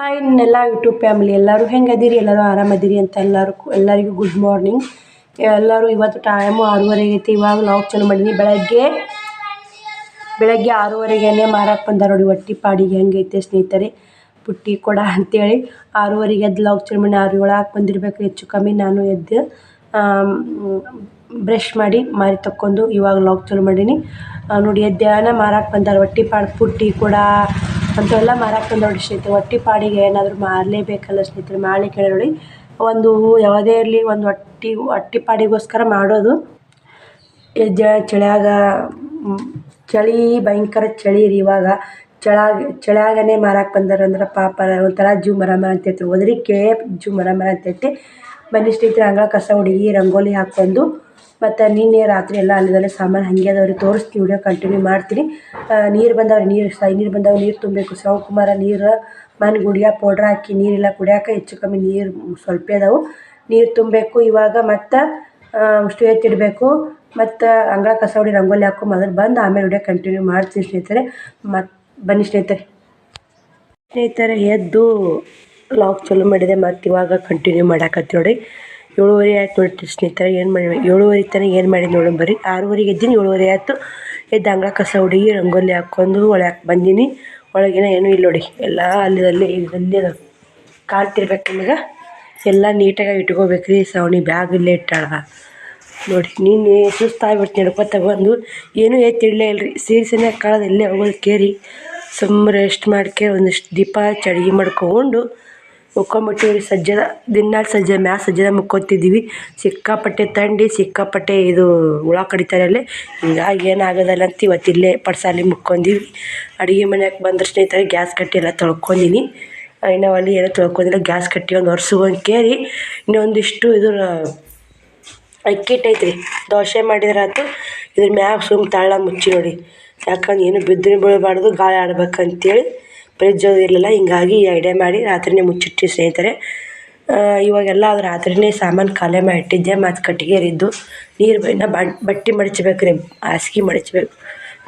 Hi ಇನ್ನೆಲ್ಲ YouTube family ಎಲ್ಲರೂ ಹೆಂಗೆ ಅದೀರಿ? ಎಲ್ಲರೂ ಆರಾಮದಿರಿ ಅಂತ ಎಲ್ಲರೂ ಎಲ್ಲರಿಗೂ ಗುಡ್ ಮಾರ್ನಿಂಗ್ ಎಲ್ಲರೂ ಇವತ್ತು ಟೈಮು ಆರೂವರೆಗೆ ಐತಿ ಇವಾಗ ಲಾಗ್ ಚಲೋ ಮಾಡೀನಿ ಬೆಳಗ್ಗೆ ಬೆಳಗ್ಗೆ ಆರೂವರೆಗೇನೆ ಮಾರಕ್ಕೆ ಬಂದ ನೋಡಿ. ಹೊಟ್ಟಿ ಪಾಡಿಗೆ ಹೆಂಗೈತೆ ಸ್ನೇಹಿತರೆ. ಪುಟ್ಟಿ ಕೊಡ ಅಂತೇಳಿ. ಆರೂವರೆಗೆ ಎದ್ದು ಲಾಗ್ ಚಲೋ ಮಾಡಿ ಆರು ಏಳಾಗಿ ಬಂದಿರಬೇಕು. ಹೆಚ್ಚು ಕಮ್ಮಿ ನಾನು ಎದ್ದು ಬ್ರಷ್ ಮಾಡಿ ಮಾರಿ ತಕ್ಕೊಂಡು ಇವಾಗ ಲಾಗ್ ಚಲೋ ಮಾಡೀನಿ. ನೋಡಿ ಎದ್ದಾನ ಮಾರಕ್ಕೆ ಬಂದಾರೆ. ಹೊಟ್ಟಿ ಪಾಡ್ ಪುಟ್ಟಿ ಕೊಡ ಅಂಥವೆಲ್ಲ ಮಾರಕ್ಕೆ ನೋಡಿ ಸ್ನೇಹಿತರೆ. ಹೊಟ್ಟಿ ಪಾಡಿಗೆ ಏನಾದರೂ ಮಾರಲೇಬೇಕಲ್ಲ ಸ್ನೇಹಿತರೆ ಹೇಳಿ ನೋಡಿ ಒಂದು ಯಾವುದೇ ಇರಲಿ ಒಂದು ಹೊಟ್ಟಿ ಹೊಟ್ಟಿ ಪಾಡಿಗೋಸ್ಕರ ಮಾಡೋದು. ಜ ಚಳಿಯಾಗ ಚಳಿ, ಭಯಂಕರ ಚಳಿ ರೀ ಇವಾಗ. ಚಳಾಗ, ಚಳಿಯಾಗನೇ ಮಾರಕ್ಕೆ ಬಂದಾರಂದ್ರೆ ಪಾಪ ಒಂಥರ ಜೂ ಮರ ಮರ ಅಂತೈತಿ. ಒದರಿಕೆ ಜೂ ಮರ ಮರ ಅಂತೈತಿ. ಬನ್ನಿ ಸ್ನೇಹಿತರೆ, ಅಂಗಳ ಕಸ, ಹುಡುಗಿ, ರಂಗೋಲಿ ಹಾಕ್ಕೊಂಡು. ಮತ್ತು ನಿನ್ನೆ ರಾತ್ರಿ ಎಲ್ಲ ಅಲ್ಲದಲ್ಲೇ ಸಾಮಾನು ಹಾಗೆ ಅದಾವೆ ರೀ ತೋರಿಸ್ತೀನಿ ವಿಡಿಯೋ ಕಂಟಿನ್ಯೂ ಮಾಡ್ತೀನಿ. ನೀರು ಬಂದಾವೆ ರೀ ನೀರು ಸೈ ನೀರು ಬಂದಾಗ ನೀರು ತುಂಬಬೇಕು. ಶಿವಕುಮಾರ ನೀರು, ಮನೆ, ಗುಡಿಯ ಪೌಡ್ರ್ ಹಾಕಿ, ನೀರೆಲ್ಲ ಕುಡಿಯೋಕೆ ಹೆಚ್ಚು ಕಮ್ಮಿ ನೀರು ಸ್ವಲ್ಪ ಅದಾವೆ. ನೀರು ತುಂಬಬೇಕು ಇವಾಗ, ಮತ್ತು ಅಷ್ಟು ಇಡಬೇಕು. ಮತ್ತು ಅಂಗಳ ಕಸ ಹೊಡಿ ರಂಗೋಲಿ ಹಾಕೋ ಮೊದಲು ಬಂದು ಆಮೇಲೆ ವಿಡಿಯೋ ಕಂಟಿನ್ಯೂ ಮಾಡ್ತೀನಿ ಸ್ನೇಹಿತರೆ. ಮತ್ತು ಬನ್ನಿ ಸ್ನೇಹಿತರೆ. ಸ್ನೇಹಿತರೆ, ಎದ್ದು. ಲಾಗ್ ಚಾಲೂ ಮಾಡಿದೆ, ಮತ್ತು ಇವಾಗ ಕಂಟಿನ್ಯೂ ಮಾಡಾಕತ್ತಿ ನೋಡಿ. ಏಳುವರೆ ಆಯ್ತು ನೋಡಿ ಸ್ನೇಹಿತರೆ, ಏನು ಮಾಡಿ ಏಳುವರೆ ತನಕ ಏನು ಮಾಡಿದ್ದು ನೋಡಿ ಬರ್ರಿ ಆರೂವರೆಗೆ ಎದ್ದೀನಿ, ಏಳುವರೆ ಆಯಿತು. ಎದ್ದು ಅಂಗಳ ಕಸ ಹುಡುಗಿ, ರಂಗೋಲಿ ಹಾಕ್ಕೊಂಡು ಒಳಗೆ ಬಂದೀನಿ. ಒಳಗಿನ ಏನೂ ಇಲ್ಲ ನೋಡಿ. ಎಲ್ಲ ಅಲ್ಲಿ ಅಲ್ಲಿ ಇಲ್ಲಿ ಕಾಣ್ತಿರ್ಬೇಕು ನಿಮಗೆ. ಎಲ್ಲ ನೀಟಾಗಿ ಇಟ್ಕೋಬೇಕು ರೀ ಸವಣಿ ಬ್ಯಾಗ್ ಇಲ್ಲೇ ಇಟ್ಟಾಳ. ನೋಡಿ, ನೀನು ಸುಸ್ತಾಗ್ಬಿಡ್ತೀನಿ ನಡ್ಕೊತ ಬಂದು ಏನೂ ಎತ್ತಿಡಲೇ ಇಲ್ಲ ರೀ ಸೀರೆ ಕಳೆದು ಇಲ್ಲೇ ಹೋಗೋದು ಕೇರಿ. ಸುಮ್ಮ ರೆಸ್ಟ್ ಮಾಡ್ಕೆ ಒಂದಿಷ್ಟು ದೀಪ ಚಡಿಗೆ ಮಾಡ್ಕೊಂಡು ಮುಕ್ಕೊಂಬಿಟ್ಟಿವಿ ಸಜ್ಜದ ದಿನಾಲ್ ಸಜ್ಜೆ, ಮ್ಯಾಲ ಸಜ್ಜದ ಮುಕ್ಕೊತಿದ್ವಿ ಸಿಕ್ಕಾಪಟ್ಟೆ ಥಂಡಿ ಸಿಕ್ಕಾಪಟ್ಟೆ ಇದು ಹುಳ ಕಡಿತಾರೆ ಅಲ್ಲಿ. ಹಿಂಗಾಗಿ ಏನಾಗೋದಲ್ಲ ಅಂತ ಇವತ್ತು ಇಲ್ಲೇ ಪಡ್ಸಾಲಿ ಮುಕ್ಕೊಂಡೀವಿ ಅಡುಗೆ ಮನ್ಯಾಗ ಬಂದ್ರೆ ಸ್ನೇಹಿತರೆ ಗ್ಯಾಸ್ ಕಟ್ಟಿ ಎಲ್ಲ ತೊಳ್ಕೊಂಡೀನಿ ಇನ್ನು ಒಲೆ ಎಲ್ಲ ತೊಳ್ಕೊಂಡಿಲ್ಲ, ಗ್ಯಾಸ್ ಕಟ್ಟಿ ಒಂದು ಒರ್ಸ್ಕೊಂಡು ಕೇರಿ. ಇನ್ನೊಂದಿಷ್ಟು ಇದು ಹಿಟ್ಟು ಐತ್ರಿ, ದೋಸೆ ಮಾಡಿದ್ರೆ ಆಯ್ತು ಇದ್ರ ಮ್ಯಾಗ ಸುಮ್ಮ ತಳ ಮುಚ್ಚಿ ನೋಡಿ. ಯಾಕಂದ್ರೆ ಏನು ಬಿದ್ದರೂ ಬೀಳಬಾರ್ದು, ಗಾಳಿ ಆಡ್ಬೇಕಂತೇಳಿ. ಫ್ರಿಜ್ ಅದು ಇರಲಿಲ್ಲ, ಹಿಂಗಾಗಿ ಈ ಐಡಿಯಾ ಮಾಡಿ ರಾತ್ರಿನೇ ಮುಚ್ಚಿಟ್ಟು ಸ್ನೇಹಿತರೆ. ಇವಾಗೆಲ್ಲ ಅದು ರಾತ್ರಿನೇ ಸಾಮಾನು ಖಾಲಿ ಮಾಡಿ ಇಟ್ಟಿದ್ದೆ, ಮತ್ತು ಕಟ್ಟಿಗೆ ಇರಿದ್ದು ನೀರು ಇನ್ನು ಬಟ್ಟೆ ಮಡಚ್ಬೇಕು ರೀ, ಹಾಸ್ಗೆ ಮಡಚ್ಬೇಕು.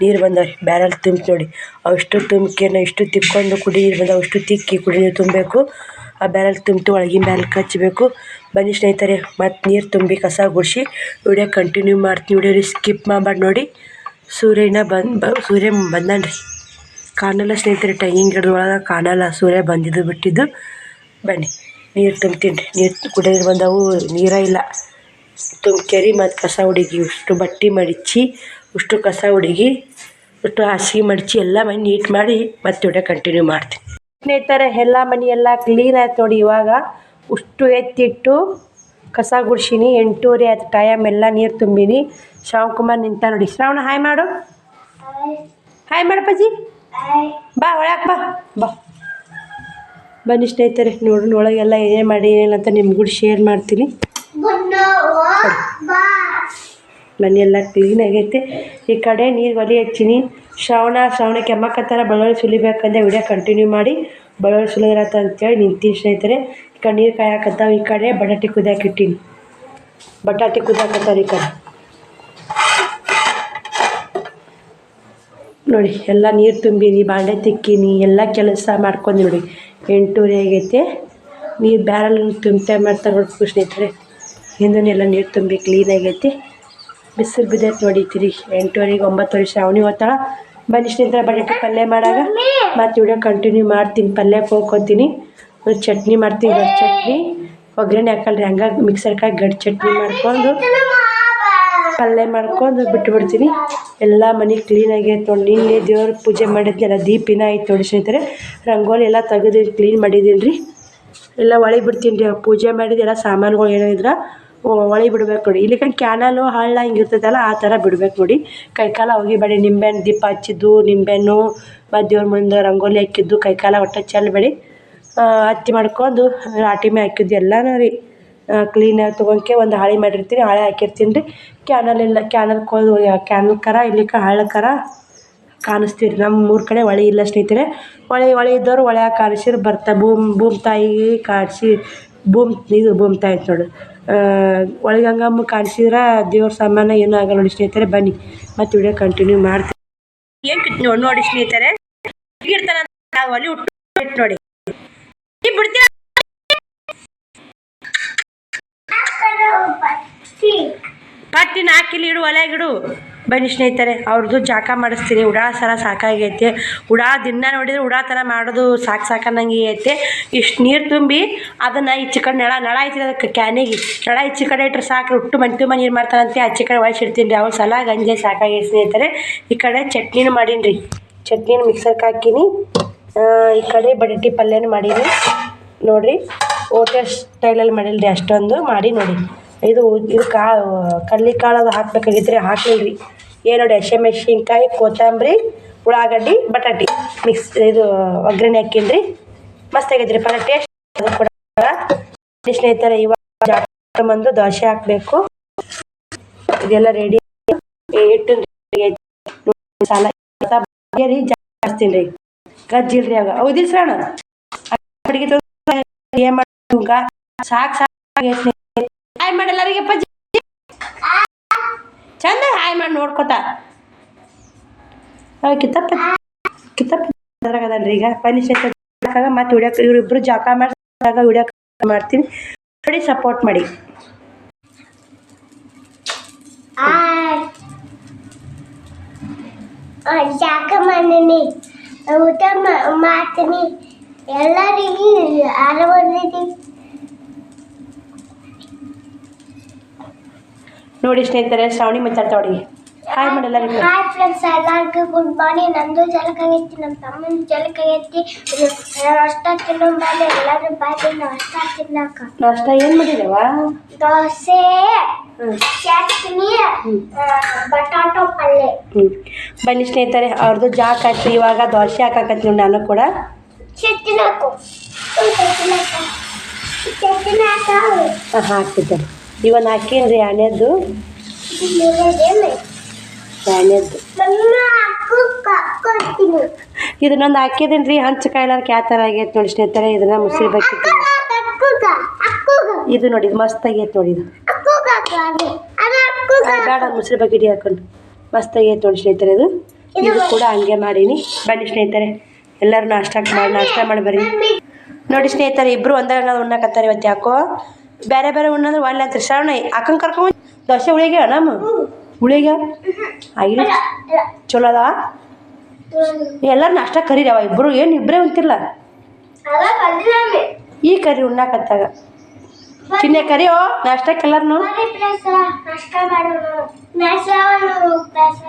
ನೀರು ಬಂದವೆ ಬ್ಯಾರಲ್ ತುಂಬಿ ನೋಡಿ. ಅಷ್ಟು ತುಂಬ್ಕೆನ, ಇಷ್ಟು ತಿಕ್ಕೊಂಡು ಕುಡಿ, ನೀರು ಅಷ್ಟು ತಿಕ್ಕಿ ಕುಡಿ ನೀರು ತುಂಬಬೇಕು. ಆ ಬ್ಯಾರಲ್ ತುಂಬಿಟ್ಟು ಒಳಗಿನ ಮ್ಯಾಲೆ ಕಚ್ಚಬೇಕು ಬನ್ನಿ ಸ್ನೇಹಿತರೆ, ಮತ್ತು ನೀರು ತುಂಬಿ ಕಸ ಗುಡಿಸಿ, ವಿಡಿಯೋ ಕಂಟಿನ್ಯೂ ಮಾಡ್ತೀನಿ. ವಿಡಿಯೋ ಸ್ಕಿಪ್ ಮಾಡಿ ನೋಡಿ. ಸೂರ್ಯನ ಬಂದು ಸೂರ್ಯ ಬಂದಾನ ಕಾಣಲ್ಲ ಸ್ನೇಹಿತರೆ ತೆಂಗಿನ ಗಿಡದ ಒಳಗೆ ಕಾಣಲ್ಲ ಸೂರ್ಯ ಬಂದಿದ್ದು ಬಿಟ್ಟಿದ್ದು ಬನ್ನಿ. ನೀರು ತುಂಬ್ತೀನಿ. ನೀರು ಕುಡಿಯೋದು ಬಂದವು ನೀರೇ ಇಲ್ಲ. ತುಂಬ್ಕೆರಿ ಮತ್ತು ಕಸ ಹುಡುಗಿ. ಉಷ್ಟು ಬಟ್ಟೆ ಮಡಿಚಿ ಉಷ್ಟು ಕಸ ಹುಡುಗಿ ಅಷ್ಟು ಹಾಸಿಗೆ ಮಡಿಚಿ ಎಲ್ಲ ಮನೆ ನೀಟ್ ಮಾಡಿ ಮತ್ತೆ ವಿಡಿಯೋ ಕಂಟಿನ್ಯೂ ಮಾಡ್ತೀನಿ. ಸ್ನೇಹಿತರೆ ಎಲ್ಲ ಮನೆ ಎಲ್ಲ ಕ್ಲೀನ್ ಆಯ್ತು ನೋಡಿ ಇವಾಗ. ಉಷ್ಟು ಎತ್ತಿಟ್ಟು ಕಸ ಗುಡ್ಸೀನಿ. ಎಂಟೂವರೆ ಆಯ್ತು ಟೈಮ್ ಎಲ್ಲ ನೀರು ತುಂಬಿನಿ. ಶ್ರಾವಣ್ ನಿಂತ ನೋಡಿ. ಶ್ರಾವಣ ಹಾಯ್ ಮಾಡು. ಹಾಯ್ ಮಾಡಪ್ಪಾಜಿ. ಬಾ ಒಳಗೆ ಬಾ. ಬಾ. ಬನ್ನಿ ಸ್ನೇಹಿತರೆ ನೋಡೋಣ ಒಳಗೆಲ್ಲ ಏನೇ ಮಾಡಿ ಏನಂತ ಅಂತ ನಿಮ್ಗೂ ಶೇರ್ ಮಾಡ್ತೀನಿ. ಎಲ್ಲ ಕ್ಲೀನ್ ಆಗೈತೆ. ಈ ಕಡೆ ನೀರು ಒಲಿ ಹಚ್ಚೀನಿ. ಶ್ರವಣ ಶ್ರಾವಣ ಕೆಮ್ಮಕ್ಕತ್ತಾರ ಬಳ್ಳೊಳ್ಳಿ ಸುಲಿಬೇಕಂದ್ರೆ ವಿಡಿಯೋ ಕಂಟಿನ್ಯೂ ಮಾಡಿ ಬಳ್ಳೊಳ್ಳಿ ಸುಲಿರತ್ತ ಅಂತೇಳಿ ನಿಂತೀನಿ ಸ್ನೇಹಿತರೆ. ಈ ಕಡೆ ನೀರು ಕಾಯಕತ್ತಾವ, ಈ ಕಡೆ ಬಟಾಟೆ ಕುದಿಯಾಕಿಟ್ಟೀನಿ ಬಟಾಟೆ ಕುದಿಯಾಕತ್ತಾರ ಈ ಕಡೆ. ನೋಡಿ, ಎಲ್ಲ ನೀರು ತುಂಬಿನಿ ಬಾಂಡೆ ತಿಕ್ಕೀನಿ ಎಲ್ಲ ಕೆಲಸ ಮಾಡ್ಕೊಂಡು ನೋಡಿ. ಎಂಟೂವರೆ ಆಗೈತೆ. ನೀರು ಬ್ಯಾರಲ್ ತುಂಬ್ತಾ ಮಾಡ್ತಾರೆ ನೋಡ್ಬೇಕು ಸ್ನೇಹಿತರೆ. ಹಿಂದೂ ಎಲ್ಲ ನೀರು ತುಂಬಿ ಕ್ಲೀನ್ ಆಗೈತಿ. ಬಿಸಿಲು ಬಿದ್ದೈತೆ ನೋಡಿತೀರಿ ಎಂಟೂವರೆಗೆ ಒಂಬತ್ತುವರೆ ಶ್ರಾವಣಿ ಅವನಿ ಬನ್ನಿ ಸ್ನೇಹಿತರೆ ಬಟಾಟೆ ಪಲ್ಯ ಮಾಡಾಗ. ಮತ್ತು ವಿಡಿಯೋ ಕಂಟಿನ್ಯೂ ಮಾಡ್ತೀನಿ ಪಲ್ಯ ಹೋಗ್ಕೊತೀನಿ. ಒಂದು ಚಟ್ನಿ ಮಾಡ್ತೀನಿ ಗಡ್ ಚಟ್ನಿ. ಒಗ್ಗರಣೆ ಹಾಕಲ್ರಿ, ಹಂಗಾಗಿ ಮಿಕ್ಸರ್ಕಾಗಿ ಗಡ್ ಚಟ್ನಿ ಮಾಡ್ಕೊಂಡು. ಪಲ್ಯ ಮಾಡ್ಕೊಂಡು ಬಿಟ್ಬಿಡ್ತೀನಿ. ಎಲ್ಲ ಮನೆ ಕ್ಲೀನ್ ಆಗೈತೆ ನೋಡಿ. ನಿನ್ನೆ ದೇವ್ರ ಪೂಜೆ ಮಾಡಿದ್ನಲ್ಲ, ದೀಪಿನ ಐತೆ ನೋಡಿ ಸ್ನೇಹಿತರೆ ರಂಗೋಲಿ ಎಲ್ಲ ತೆಗೆದು ಕ್ಲೀನ್ ಮಾಡಿದ್ದೀನಿ ರೀ. ಎಲ್ಲ ಒಳಗೆ ಬಿಡ್ತೀನಿ ರೀ. ಪೂಜೆ ಮಾಡಿದ ಎಲ್ಲ ಸಾಮಾನುಗಳು ಏನಿದ್ರೆ ಒಳಗೆ ಬಿಡ್ಬೇಕು ನೋಡಿ. ಇಲ್ಲಿ ಕ್ಯಾನಲು ಹಳ್ಳ ಹಿಂಗೆ ಇರ್ತೈತಲ್ಲ, ಆ ಥರ ಬಿಡ್ಬೇಕು ನೋಡಿ. ಕೈಕಾಲ ಒಗಿಬೇಡಿ ನಿಂಬೆಹಣ್ಣು ದೀಪ ಹಚ್ಚಿದ್ದು, ನಿಂಬೆಹಣ್ಣು ಮತ್ತು ದೇವ್ರ ಮುಂದೆ ರಂಗೋಲಿ ಹಾಕಿದ್ದು, ಕೈಕಾಲ ಒಟ್ಟು ಚೆಲ್ಲಬೇಡಿ ಹತ್ತಿ ಮಾಡ್ಕೊಂಡು ರಾಟಿ ಮೇ ಹಾಕಿದ್ದು ಎಲ್ಲನೂ ರೀ. ಕ್ಲೀನಾಗಿ ತೊಗೊಂಡ್ಕೆ ಒಂದು ಹಾಳೆ ಮಾಡಿರ್ತೀನಿ, ಹಾಳೆ ಹಾಕಿರ್ತೀನಿ ರೀ. ಕ್ಯಾನಲ್ ಇಲ್ಲ ಕ್ಯಾನಲ್ ಕೊಯ್ದು ಕ್ಯಾನಲ್ ಕರ ಇಲ್ಲಿಕ ಹಳ್ಳ ಕರ ಕಾಣಿಸ್ತೀವಿ ರೀ ನಮ್ಮ ಊರ ಕಡೆ ಹೊಳೆ ಇಲ್ಲ ಸ್ನೇಹಿತರೆ. ಹೊಳೆ ಹೊಳೆ ಇದ್ದವ್ರು ಹೊಳ್ಯಾಗ ಕಾಣಿಸಿರ್, ಬರ್ತಾ, ಭೂಮಿ ಭೂಮಿ ತಾಯಿಗೆ ಕಾಣಿಸಿ, ಭೂಮಿ, ಇದು ಭೂಮಿ ತಾಯಿ ಐತೆ ನೋಡು. ಒಳಗೆ ಗಂಗಮ್ಮ ಕಾಣಿಸಿದ್ರೆ ದೇವ್ರ ಸಾಮಾನ್ಯ ಏನೂ ಆಗಲ್ಲ ನೋಡಿ ಸ್ನೇಹಿತರೆ, ಬನ್ನಿ. ಮತ್ತೆ ವಿಡಿಯೋ ಕಂಟಿನ್ಯೂ ಮಾಡ್ತೀನಿ. ಏನು ನೋಡಿ ನೋಡಿ ಸ್ನೇಹಿತರೆ. ಹುಟ್ಟು ನೋಡಿ. ಬಿಡ್ತೀರ ಇಡು ಒಲೆಗಿಡು ಬನ್ನಿ ಸ್ನೇಹಿತರೆ ಅವ್ರದ್ದು ಜಾಕ ಮಾಡಿಸ್ತೀನಿ. ಉಡಾ ಸರ ಸಾಕಾಗೈತೆ. ಉಡಾ ದಿನ ನೋಡಿದ್ರೆ ಉಡಾ ಥರ ಮಾಡೋದು ಸಾಕು ಸಾಕನ್ನಂಗೆ ಐತೆ. ಇಷ್ಟು ನೀರು ತುಂಬಿ ಅದನ್ನು ಈ ಕಡೆ ನಳ ನಳ ಐತಿ ಅದಕ್ಕೆ ಕ್ಯಾನಿಗೆ. ನಳ ಈಚೆ ಕಡೆ ಇಟ್ಟರೆ ಸಾಕು ಉಟ್ಟು ಮನೆ ತುಂಬ ನೀರು ಮಾಡ್ತಾರಂತೆ ಆ ಕಡೆ ಒಳಸಿಡ್ತೀನಿ ರೀ. ಅವ್ರ ಸಲ ಗಂಜೆ ಸಾಕಾಗೈತೆ ಸ್ನೇಹಿತರೆ. ಈ ಕಡೆ ಚಟ್ನಿನೂ ಮಾಡೀನಿ ರೀ. ಚಟ್ನಿನ ಮಿಕ್ಸರ್ಗೆ ಹಾಕೀನಿ. ಈ ಕಡೆ ಬಟಾಟಿ ಪಲ್ಯನೂ ಮಾಡೀನಿ. ನೋಡಿರಿ ಓಟೆ ಸ್ಟೈಲಲ್ಲಿ ಮಾಡಿಲ್ಲ ರೀ ಅಷ್ಟೊಂದು. ಮಾಡಿ ನೋಡಿ. ಇದು ಇದು ಕಾ ಕಡ್ಲಿ ಕಾಳು ಅದು ಹಾಕ್ಬೇಕಾಗಿತ್ತು ಹಾಕಿಲ್ರಿ ಏನು ನೋಡಿ, ಹಸಿಮೆಣ್ಸಿನ್ಕಾಯಿ, ಕೊತ್ತಂಬರಿ, ಉಳ್ಳಾಗಡ್ಡಿ, ಬಟಾಟಿ. ಮಿಕ್ಸ್ ಇದು ಒಗ್ಗರಣೆ ಹಾಕಿನ್ರಿ ಮಸ್ತ್ ಆಗೈತೆ ರೀ ಟೇಸ್ಟ್ ಸ್ನೇಹಿತರೆ, ಇವಾಗ ಬಂದು ದೋಸೆ ಹಾಕಬೇಕು. ಇದೆಲ್ಲ ರೆಡಿ ಇಟ್ಟು ಸಾಲ. ರೀ ಗಜ್ಜಿಲ್ರಿ ಆಗ. ಹೌದಿಲ್ಲ ಶ್ರವಣ ಅಡಿಗೆ ಏನು ಸಾಕು ಸಾಕು. ಹಾಯ್ ಮಾಡಿ ಎಲ್ಲರಿಗೆ ಅಪ್ಪಾಜಿ. ಚಂದ ಹಾಯ್ ಮಾಡಿ ನೋಡ್ಕೊತ. ಕಿತ್ತಪ್ಪ. ಕಿತ್ತಪ್ಪ. ಅದ್ರಾಗ ಅದನ್ರಿ ಈಗ ಪನಿಷ್ ಮತ್ತೆ ವಿಡಿಯೋ ಇವರಿಬ್ರು ಜಾಕ ಮಾಡಿದಾಗ ವಿಡಿಯೋ ಮಾಡ್ತೀನಿ. ನೋಡಿ ಸಪೋರ್ಟ್ ಮಾಡಿ. ಜಾಕ ಮಾಡೀನಿ ಊಟ ಮಾಡ್ತೀನಿ. ಎಲ್ಲರಿಗೂ ಆರಾಮಿದ್ದೀವಿ ನೋಡಿ ಸ್ನೇಹಿತರೆ ಶ್ರಾವಣಿ ಮಾತಾಡ್ತಾವಡಿ ಹಾಯ್ ಮಾಡಲ್ಲ ಹಾಯ್ ಫ್ರೆಂಡ್ಸ್ ಎಲ್ಲರಿಗೂ ಗುಡ್ ಮಾರ್ನಿಂಗ್ ನಂದು ಜಲಕಾಗೈತಿ ನಮ್ಮ ತಮ್ಮನ ಜಲಕಾಗೈತಿ ಅಷ್ಟ ತಿನ್ನೋ ಮೇಲೆ ಎಲ್ಲರೂ ಬಾಯಿ ಅಷ್ಟ ತಿನ್ನಕ. ನಾಷ್ಟ ಏನು ಮಾಡಿದವ? ದೋಸೆ ಚಟ್ನಿ ಬಟಾಟೋ ಹ್ಞೂ ಬನ್ನಿ ಸ್ನೇಹಿತರೆ ಅವ್ರದ್ದು ಜಾಕ್ ಹಾಕಿ ಇವಾಗ ದೋಸೆ ಹಾಕಾಕತ್ತಿ ನೋಡಿ ನಾನು ಕೂಡ. ಚಟ್ನಿ ಹಾಕು. ಚಟ್ನಿ ಹಾಕ. ಚಟ್ನಿ ಹಾಕ. ಹಾಕ್ತಿದ್ದೆ ಇವನ್ ಹಾಕೀನಿ ರೀ ಎಣ್ಣೆದ್ದು ಇದನ್ನೊಂದು ಹಾಕಿದ್ದೀನಿ ರೀ ಹಂಚು ಕಾಯ್ಲಾರ್ಕ ಯಾವ ಥರ ಆಗೈತೆ ನೋಡಿ ಸ್ನೇಹಿತರೆ, ಇದನ್ನ ಮುಸ್ರಿ ಬೇಕಿತ್ತು ಇದು ನೋಡಿ ಮಸ್ತ್ ಆಗೈತೆ ನೋಡಿ ಬೇಡ, ಮುಸ್ರಿ ಬಕೆಟ್ ಹಾಕೊಂಡು. ಮಸ್ತ್ ಆಗೈತೆ ನೋಡಿ ಸ್ನೇಹಿತರೆ ಇದು. ಇದು ಕೂಡ ಹಂಗೆ ಮಾಡೀನಿ. ಬನ್ನಿ ಸ್ನೇಹಿತರೆ, ಎಲ್ಲರೂ ನಾಷ್ಟ ಮಾಡಿ ನಾಷ್ಟ ಮಾಡಿ ಬರ್ರಿ. ನೋಡಿ ಸ್ನೇಹಿತರೆ, ಇಬ್ರು ಒಂದಾಗ ಉಣ್ಣಕತ್ತಾರೆ ಇವತ್ತು ಯಾಕೋ? ಬೇರೆ ಬೇರೆ ಉಣ್ಣಂದ್ರೆ ಒಳ್ಳೆ ಅಂತ ಶ್ರಾವಣ ಅಕ್ಕಂಗೆ ಕರ್ಕೊಂಡು ದೋಸೆ ಉಳಿಗೆ ನಮ್ಮ ಉಳಿಗೆ ಆಗಿಲ್ಲ ಚಲೋ ಅದಾವ? ಎಲ್ಲರೂ ನಾಷ್ಟ ಕರೀರವ ಇಬ್ಬರು ಏನು ಇಬ್ಬರೇ ಉಂತಿಲ್ಲ ಈ ಕರಿ ಉಣ್ಣಾಕತ್ತಾಗ. ಚಿನ್ನೆ ಕರಿಯೋ ನಾಷ್ಟಕ್ಕೆ ಎಲ್ಲರನು? ಬರೀ ಪ್ಲಸ್ ನಾಷ್ಟ ಮಾಡೋಣ ನಾಷ್ಟವನ್ನು ಪ್ಲಸ್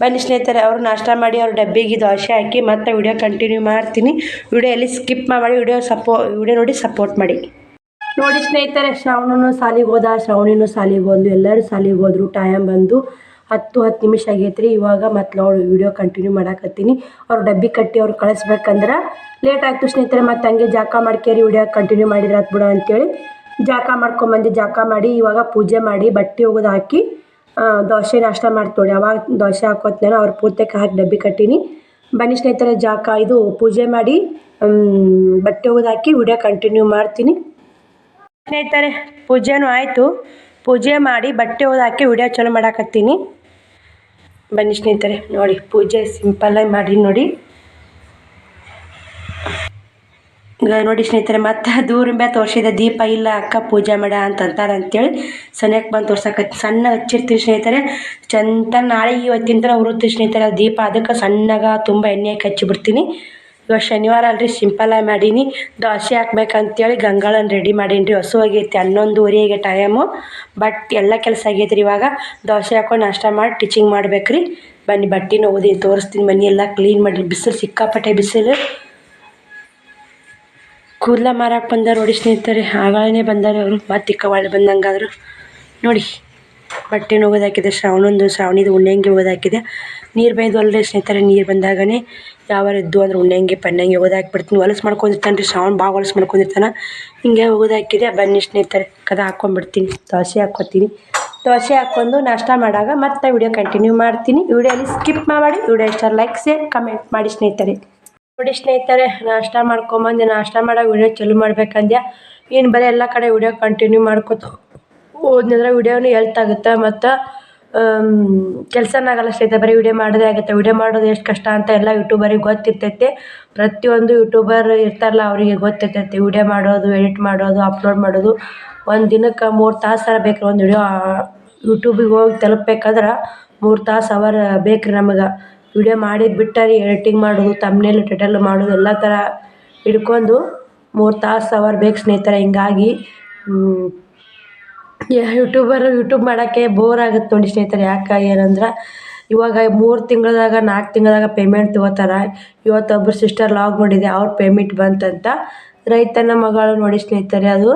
ಬನ್ನಿ ಸ್ನೇಹಿತರೆ, ಅವರು ನಾಷ್ಟ ಮಾಡಿ ಅವ್ರ ಡಬ್ಬಿಗೆ ದೋಸೆ ಹಾಕಿ ಮತ್ತೆ ವಿಡಿಯೋ ಕಂಟಿನ್ಯೂ ಮಾಡ್ತೀನಿ. ವಿಡಿಯೋ ಎಲ್ಲಿ ಸ್ಕಿಪ್ ಮಾಡಿ, ವಿಡಿಯೋ ಸಪೋ, ವಿಡಿಯೋ ನೋಡಿ ಸಪೋರ್ಟ್ ಮಾಡಿ. ನೋಡಿ ಸ್ನೇಹಿತರೆ, ಶ್ರಾವಣನು ಸಾಲಿಗೆ ಹೋದ, ಶ್ರಾವಣಿನೂ ಸಾಲಿಗೆ ಹೋದ್ಲು ಎಲ್ಲರೂ ಸಾಲಿಗೆ ಹೋದ್ರು ಟೈಮ್ ಬಂದು ಹತ್ತು ಹತ್ತು ನಿಮಿಷ ಆಗೈತ್ರಿ. ಇವಾಗ ಮತ್ತೆ ನೋಡಿ ವಿಡಿಯೋ ಕಂಟಿನ್ಯೂ ಮಾಡಾಕತ್ತೀನಿ. ಅವ್ರು ಡಬ್ಬಿ ಕಟ್ಟಿ ಅವ್ರು ಕಳಿಸ್ಬೇಕಂದ್ರೆ ಲೇಟ್ ಆಯಿತು ಸ್ನೇಹಿತರೆ ಮತ್ತೆ ಹಂಗೆ ಜಾಕ ಮಾಡ್ಕೇರಿ ವಿಡಿಯೋ ಕಂಟಿನ್ಯೂ ಮಾಡಿದ್ರೆ ಬಿಡ ಅಂತೇಳಿ ಜಾಕ ಮಾಡ್ಕೊಂಬಂದು, ಜಾಕ ಮಾಡಿ ಇವಾಗ ಪೂಜೆ ಮಾಡಿ ಬಟ್ಟೆ ಒಗೆದು ಹಾಕಿ ದೋಸೆ ನಾಷ್ಟ ಮಾಡ್ತೋಡಿ ಅವಾಗ ದೋಸೆ ಹಾಕೋತ್ನೇನೋ ಅವ್ರ ಪೂರ್ತಿಗೆ ಹಾಕಿ ಡಬ್ಬಿ ಕಟ್ಟೀನಿ. ಬನ್ನಿ ಸ್ನೇಹಿತರೆ, ಜಾಕ ಇದು ಪೂಜೆ ಮಾಡಿ ಬಟ್ಟೆ ಒಗೆದು ಹಾಕಿ ವಿಡಿಯೋ ಕಂಟಿನ್ಯೂ ಮಾಡ್ತೀನಿ. ಸ್ನೇಹಿತರೆ, ಪೂಜೆನೂ ಆಯಿತು. ಪೂಜೆ ಮಾಡಿ ಬಟ್ಟೆ ಹಾಕಿ ವಿಡಿಯೋ ಚಲೋ ಮಾಡಾಕತ್ತೀನಿ. ಬನ್ನಿ ಸ್ನೇಹಿತರೆ, ನೋಡಿ, ಪೂಜೆ ಸಿಂಪಲ್ಲಾಗಿ ಮಾಡಿ ನೋಡಿ. ನೋಡಿ ಸ್ನೇಹಿತರೆ, ಮತ್ತೆ ದೂರಿಂದ ತೋರಿಸಿದೆ ದೀಪ ಇಲ್ಲ, ಅಕ್ಕ ಪೂಜೆ ಮಾಡ ಅಂತ ಅಂತಾರೆ ಅಂತೇಳಿ ಸನ್ಯಕ್ಕೆ ಬಂದು ತೋರ್ಸಕತ್ತಿ. ಸಣ್ಣ ಹಚ್ಚಿರ್ತೀನಿ ಸ್ನೇಹಿತರೆ, ಚಂದ ನಾಳೆ ಇವತ್ತಿನ ಥರ ಉರುತ್ತೆ ಸ್ನೇಹಿತರೆ, ದೀಪ ಅದಕ್ಕೆ ಸಣ್ಣಗೆ ತುಂಬ ಎಣ್ಣೆ ಹಾಕಿ ಹಚ್ಚಿಬಿಡ್ತೀನಿ. ಇವಾಗ ಶನಿವಾರ ಅಲ್ರಿ ಸಿಂಪಲಾಗಿ ಮಾಡೀನಿ. ದೋಸೆ ಹಾಕ್ಬೇಕಂತೇಳಿ ಗಂಗಾಳನ್ನು ರೆಡಿ ಮಾಡೀನಿ ರೀ ಹಸು ಆಗೈತಿ ಹನ್ನೊಂದುವರೆಗೆ ಟೈಮು ಬಟ್ ಎಲ್ಲ ಕೆಲಸ ಆಗೈತೆ ಇವಾಗ. ದೋಸೆ ಹಾಕೊಂಡು ನಾಷ್ಟ ಮಾಡಿ ಟೀಚಿಂಗ್ ಮಾಡ್ಬೇಕು ರೀ ಬನ್ನಿ ಬಟ್ಟೆನ ಓದಿ ತೋರಿಸ್ತೀನಿ ಮನೆ ಎಲ್ಲ ಕ್ಲೀನ್ ಮಾಡಿ. ಬಿಸಿಲು ಸಿಕ್ಕಾಪಟ್ಟೆ ಬಿಸಿಲು. ಕೂದಲ ಮಾರಕ್ಕೆ ಬಂದಾರ ನೋಡಿ ಸ್ನೇಹಿತರೆ ಆಗಳೇ ಬಂದಾರೆ ಅವರು. ಮತ್ತೆ ಇಕ್ಕ ಒಳ್ಳೆ ಬಂದಂಗಾದ್ರು. ನೋಡಿ, ಬಟ್ಟೆ ಒಗೆದಾಕಿದೆ ಶ್ರಾವಣಂದು, ಶ್ರಾವಣಿದು ಉಣ್ಣೆಂಗಿ ಹೋಗೋದಾಕಿದೆ ನೀರು ಬೈದು ಅಲ್ರಿ ಸ್ನೇಹಿತರೆ, ನೀರು ಬಂದಾಗನೇ. ಯಾವ ಇದ್ದು ಅಂದ್ರೆ ಉಣ್ಣಂಗಿ, ಪಣ್ಣಂಗಿ ಒಗೆದಾಕ್ಬಿಡ್ತೀನಿ ಹೊಲಸು ಮಾಡ್ಕೊಂಡಿರ್ತಾನೆ ರೀ, ಶ್ರಾವಣ ಭಾಳ ಹೊಲಸು ಮಾಡ್ಕೊಂಡಿರ್ತಾನೆ. ಹಿಂಗೆ ಒಗೆದಾಕಿದೆ ಬನ್ನಿ ಸ್ನೇಹಿತರೆ, ಕದ ಹಾಕ್ಕೊಂಡ್ಬಿಡ್ತೀನಿ ದೋಸೆ ಹಾಕ್ಕೊತೀನಿ. ದೋಸೆ ಹಾಕ್ಕೊಂಡು ನಾಷ್ಟ ಮಾಡಾಗ ಮತ್ತೆ ವಿಡಿಯೋ ಕಂಟಿನ್ಯೂ ಮಾಡ್ತೀನಿ. ವಿಡಿಯೋಲಿ ಸ್ಕಿಪ್ ಮಾಡಿ ವಿಡಿಯೋ ಇಷ್ಟ ಲೈಕ್ ಶೇರ್ ಕಮೆಂಟ್ ಮಾಡಿ ಸ್ನೇಹಿತರೆ. ನೋಡಿ ಸ್ನೇಹಿತರೆ, ನಾಷ್ಟ ಮಾಡ್ಕೊಂಬಂದು. ನಾಷ್ಟ ಮಾಡೋ ವಿಡಿಯೋ ಚಾಲು ಮಾಡ್ಬೇಕಂದ್ಯ? ಏನು ಬರೀ ಎಲ್ಲ ಕಡೆ ವಿಡಿಯೋ ಕಂಟಿನ್ಯೂ ಮಾಡ್ಕೊತ ಹೋದ್ನಂದ್ರೆ ವಿಡಿಯೋನು ಎಲ್ತ್ ಆಗುತ್ತೆ. ಮತ್ತು ಕೆಲಸನೇ ಆಗಲ್ಲ ಸ್ನೇಹಿತರೆ ಬರೀ ವಿಡಿಯೋ ಮಾಡೋದೇ ಆಗುತ್ತೆ. ವಿಡಿಯೋ ಮಾಡೋದು ಎಷ್ಟು ಕಷ್ಟ ಅಂತ ಎಲ್ಲ ಯೂಟ್ಯೂಬರಿಗೆ ಗೊತ್ತಿರ್ತೈತೆ. ಪ್ರತಿಯೊಂದು ಯೂಟ್ಯೂಬರ್ ಇರ್ತಾರಲ್ಲ, ಅವರಿಗೆ ಗೊತ್ತಿರ್ತೈತೆ. ವಿಡಿಯೋ ಮಾಡೋದು, ಎಡಿಟ್ ಮಾಡೋದು, ಅಪ್ಲೋಡ್ ಮಾಡೋದು. ಒಂದು ದಿನಕ್ಕೆ ಮೂರು ತಾಸು ಬೇಕು ಒಂದು ವಿಡಿಯೋ. ಯೂಟ್ಯೂಬಿಗೆ ಹೋಗಿ ತಲುಪಬೇಕಾದ್ರೆ ಮೂರು ತಾಸು ಅವರ್ ಬೇಕು ನಮಗೆ. ವಿಡಿಯೋ ಮಾಡಿ ಬಿಟ್ಟರೆ, ಎಡಿಟಿಂಗ್ ಮಾಡೋದು ತಮ್ಮನೇಲಿ ಟೈಟಲ್ ಮಾಡೋದು, ಎಲ್ಲ ಥರ ಹಿಡ್ಕೊಂಡು ಮೂರು ತಾಸು ಅವರ್ ಬೇಕು ಸ್ನೇಹಿತರೆ. ಹಿಂಗಾಗಿ ಯೂಟ್ಯೂಬರ್ ಯೂಟ್ಯೂಬ್ ಮಾಡೋಕ್ಕೆ ಬೋರ್ ಆಗುತ್ತೆ ನೋಡಿ ಸ್ನೇಹಿತರೆ, ಯಾಕೆ ಏನಂದ್ರೆ ಇವಾಗ ಮೂರು ತಿಂಗಳದಾಗ ನಾಲ್ಕು ತಿಂಗಳದಾಗ ಪೇಮೆಂಟ್ ತೊಗೋತಾರೆ. ಇವತ್ತು ಒಬ್ರು ಸಿಸ್ಟರ್ ಲಾಗ್ ಮಾಡಿದೆ ಅವ್ರ ಪೇಮೆಂಟ್ ಬಂತಂತ. ರೈತನ ಮಗಳು ನೋಡಿ ಸ್ನೇಹಿತರೆ, ಅದು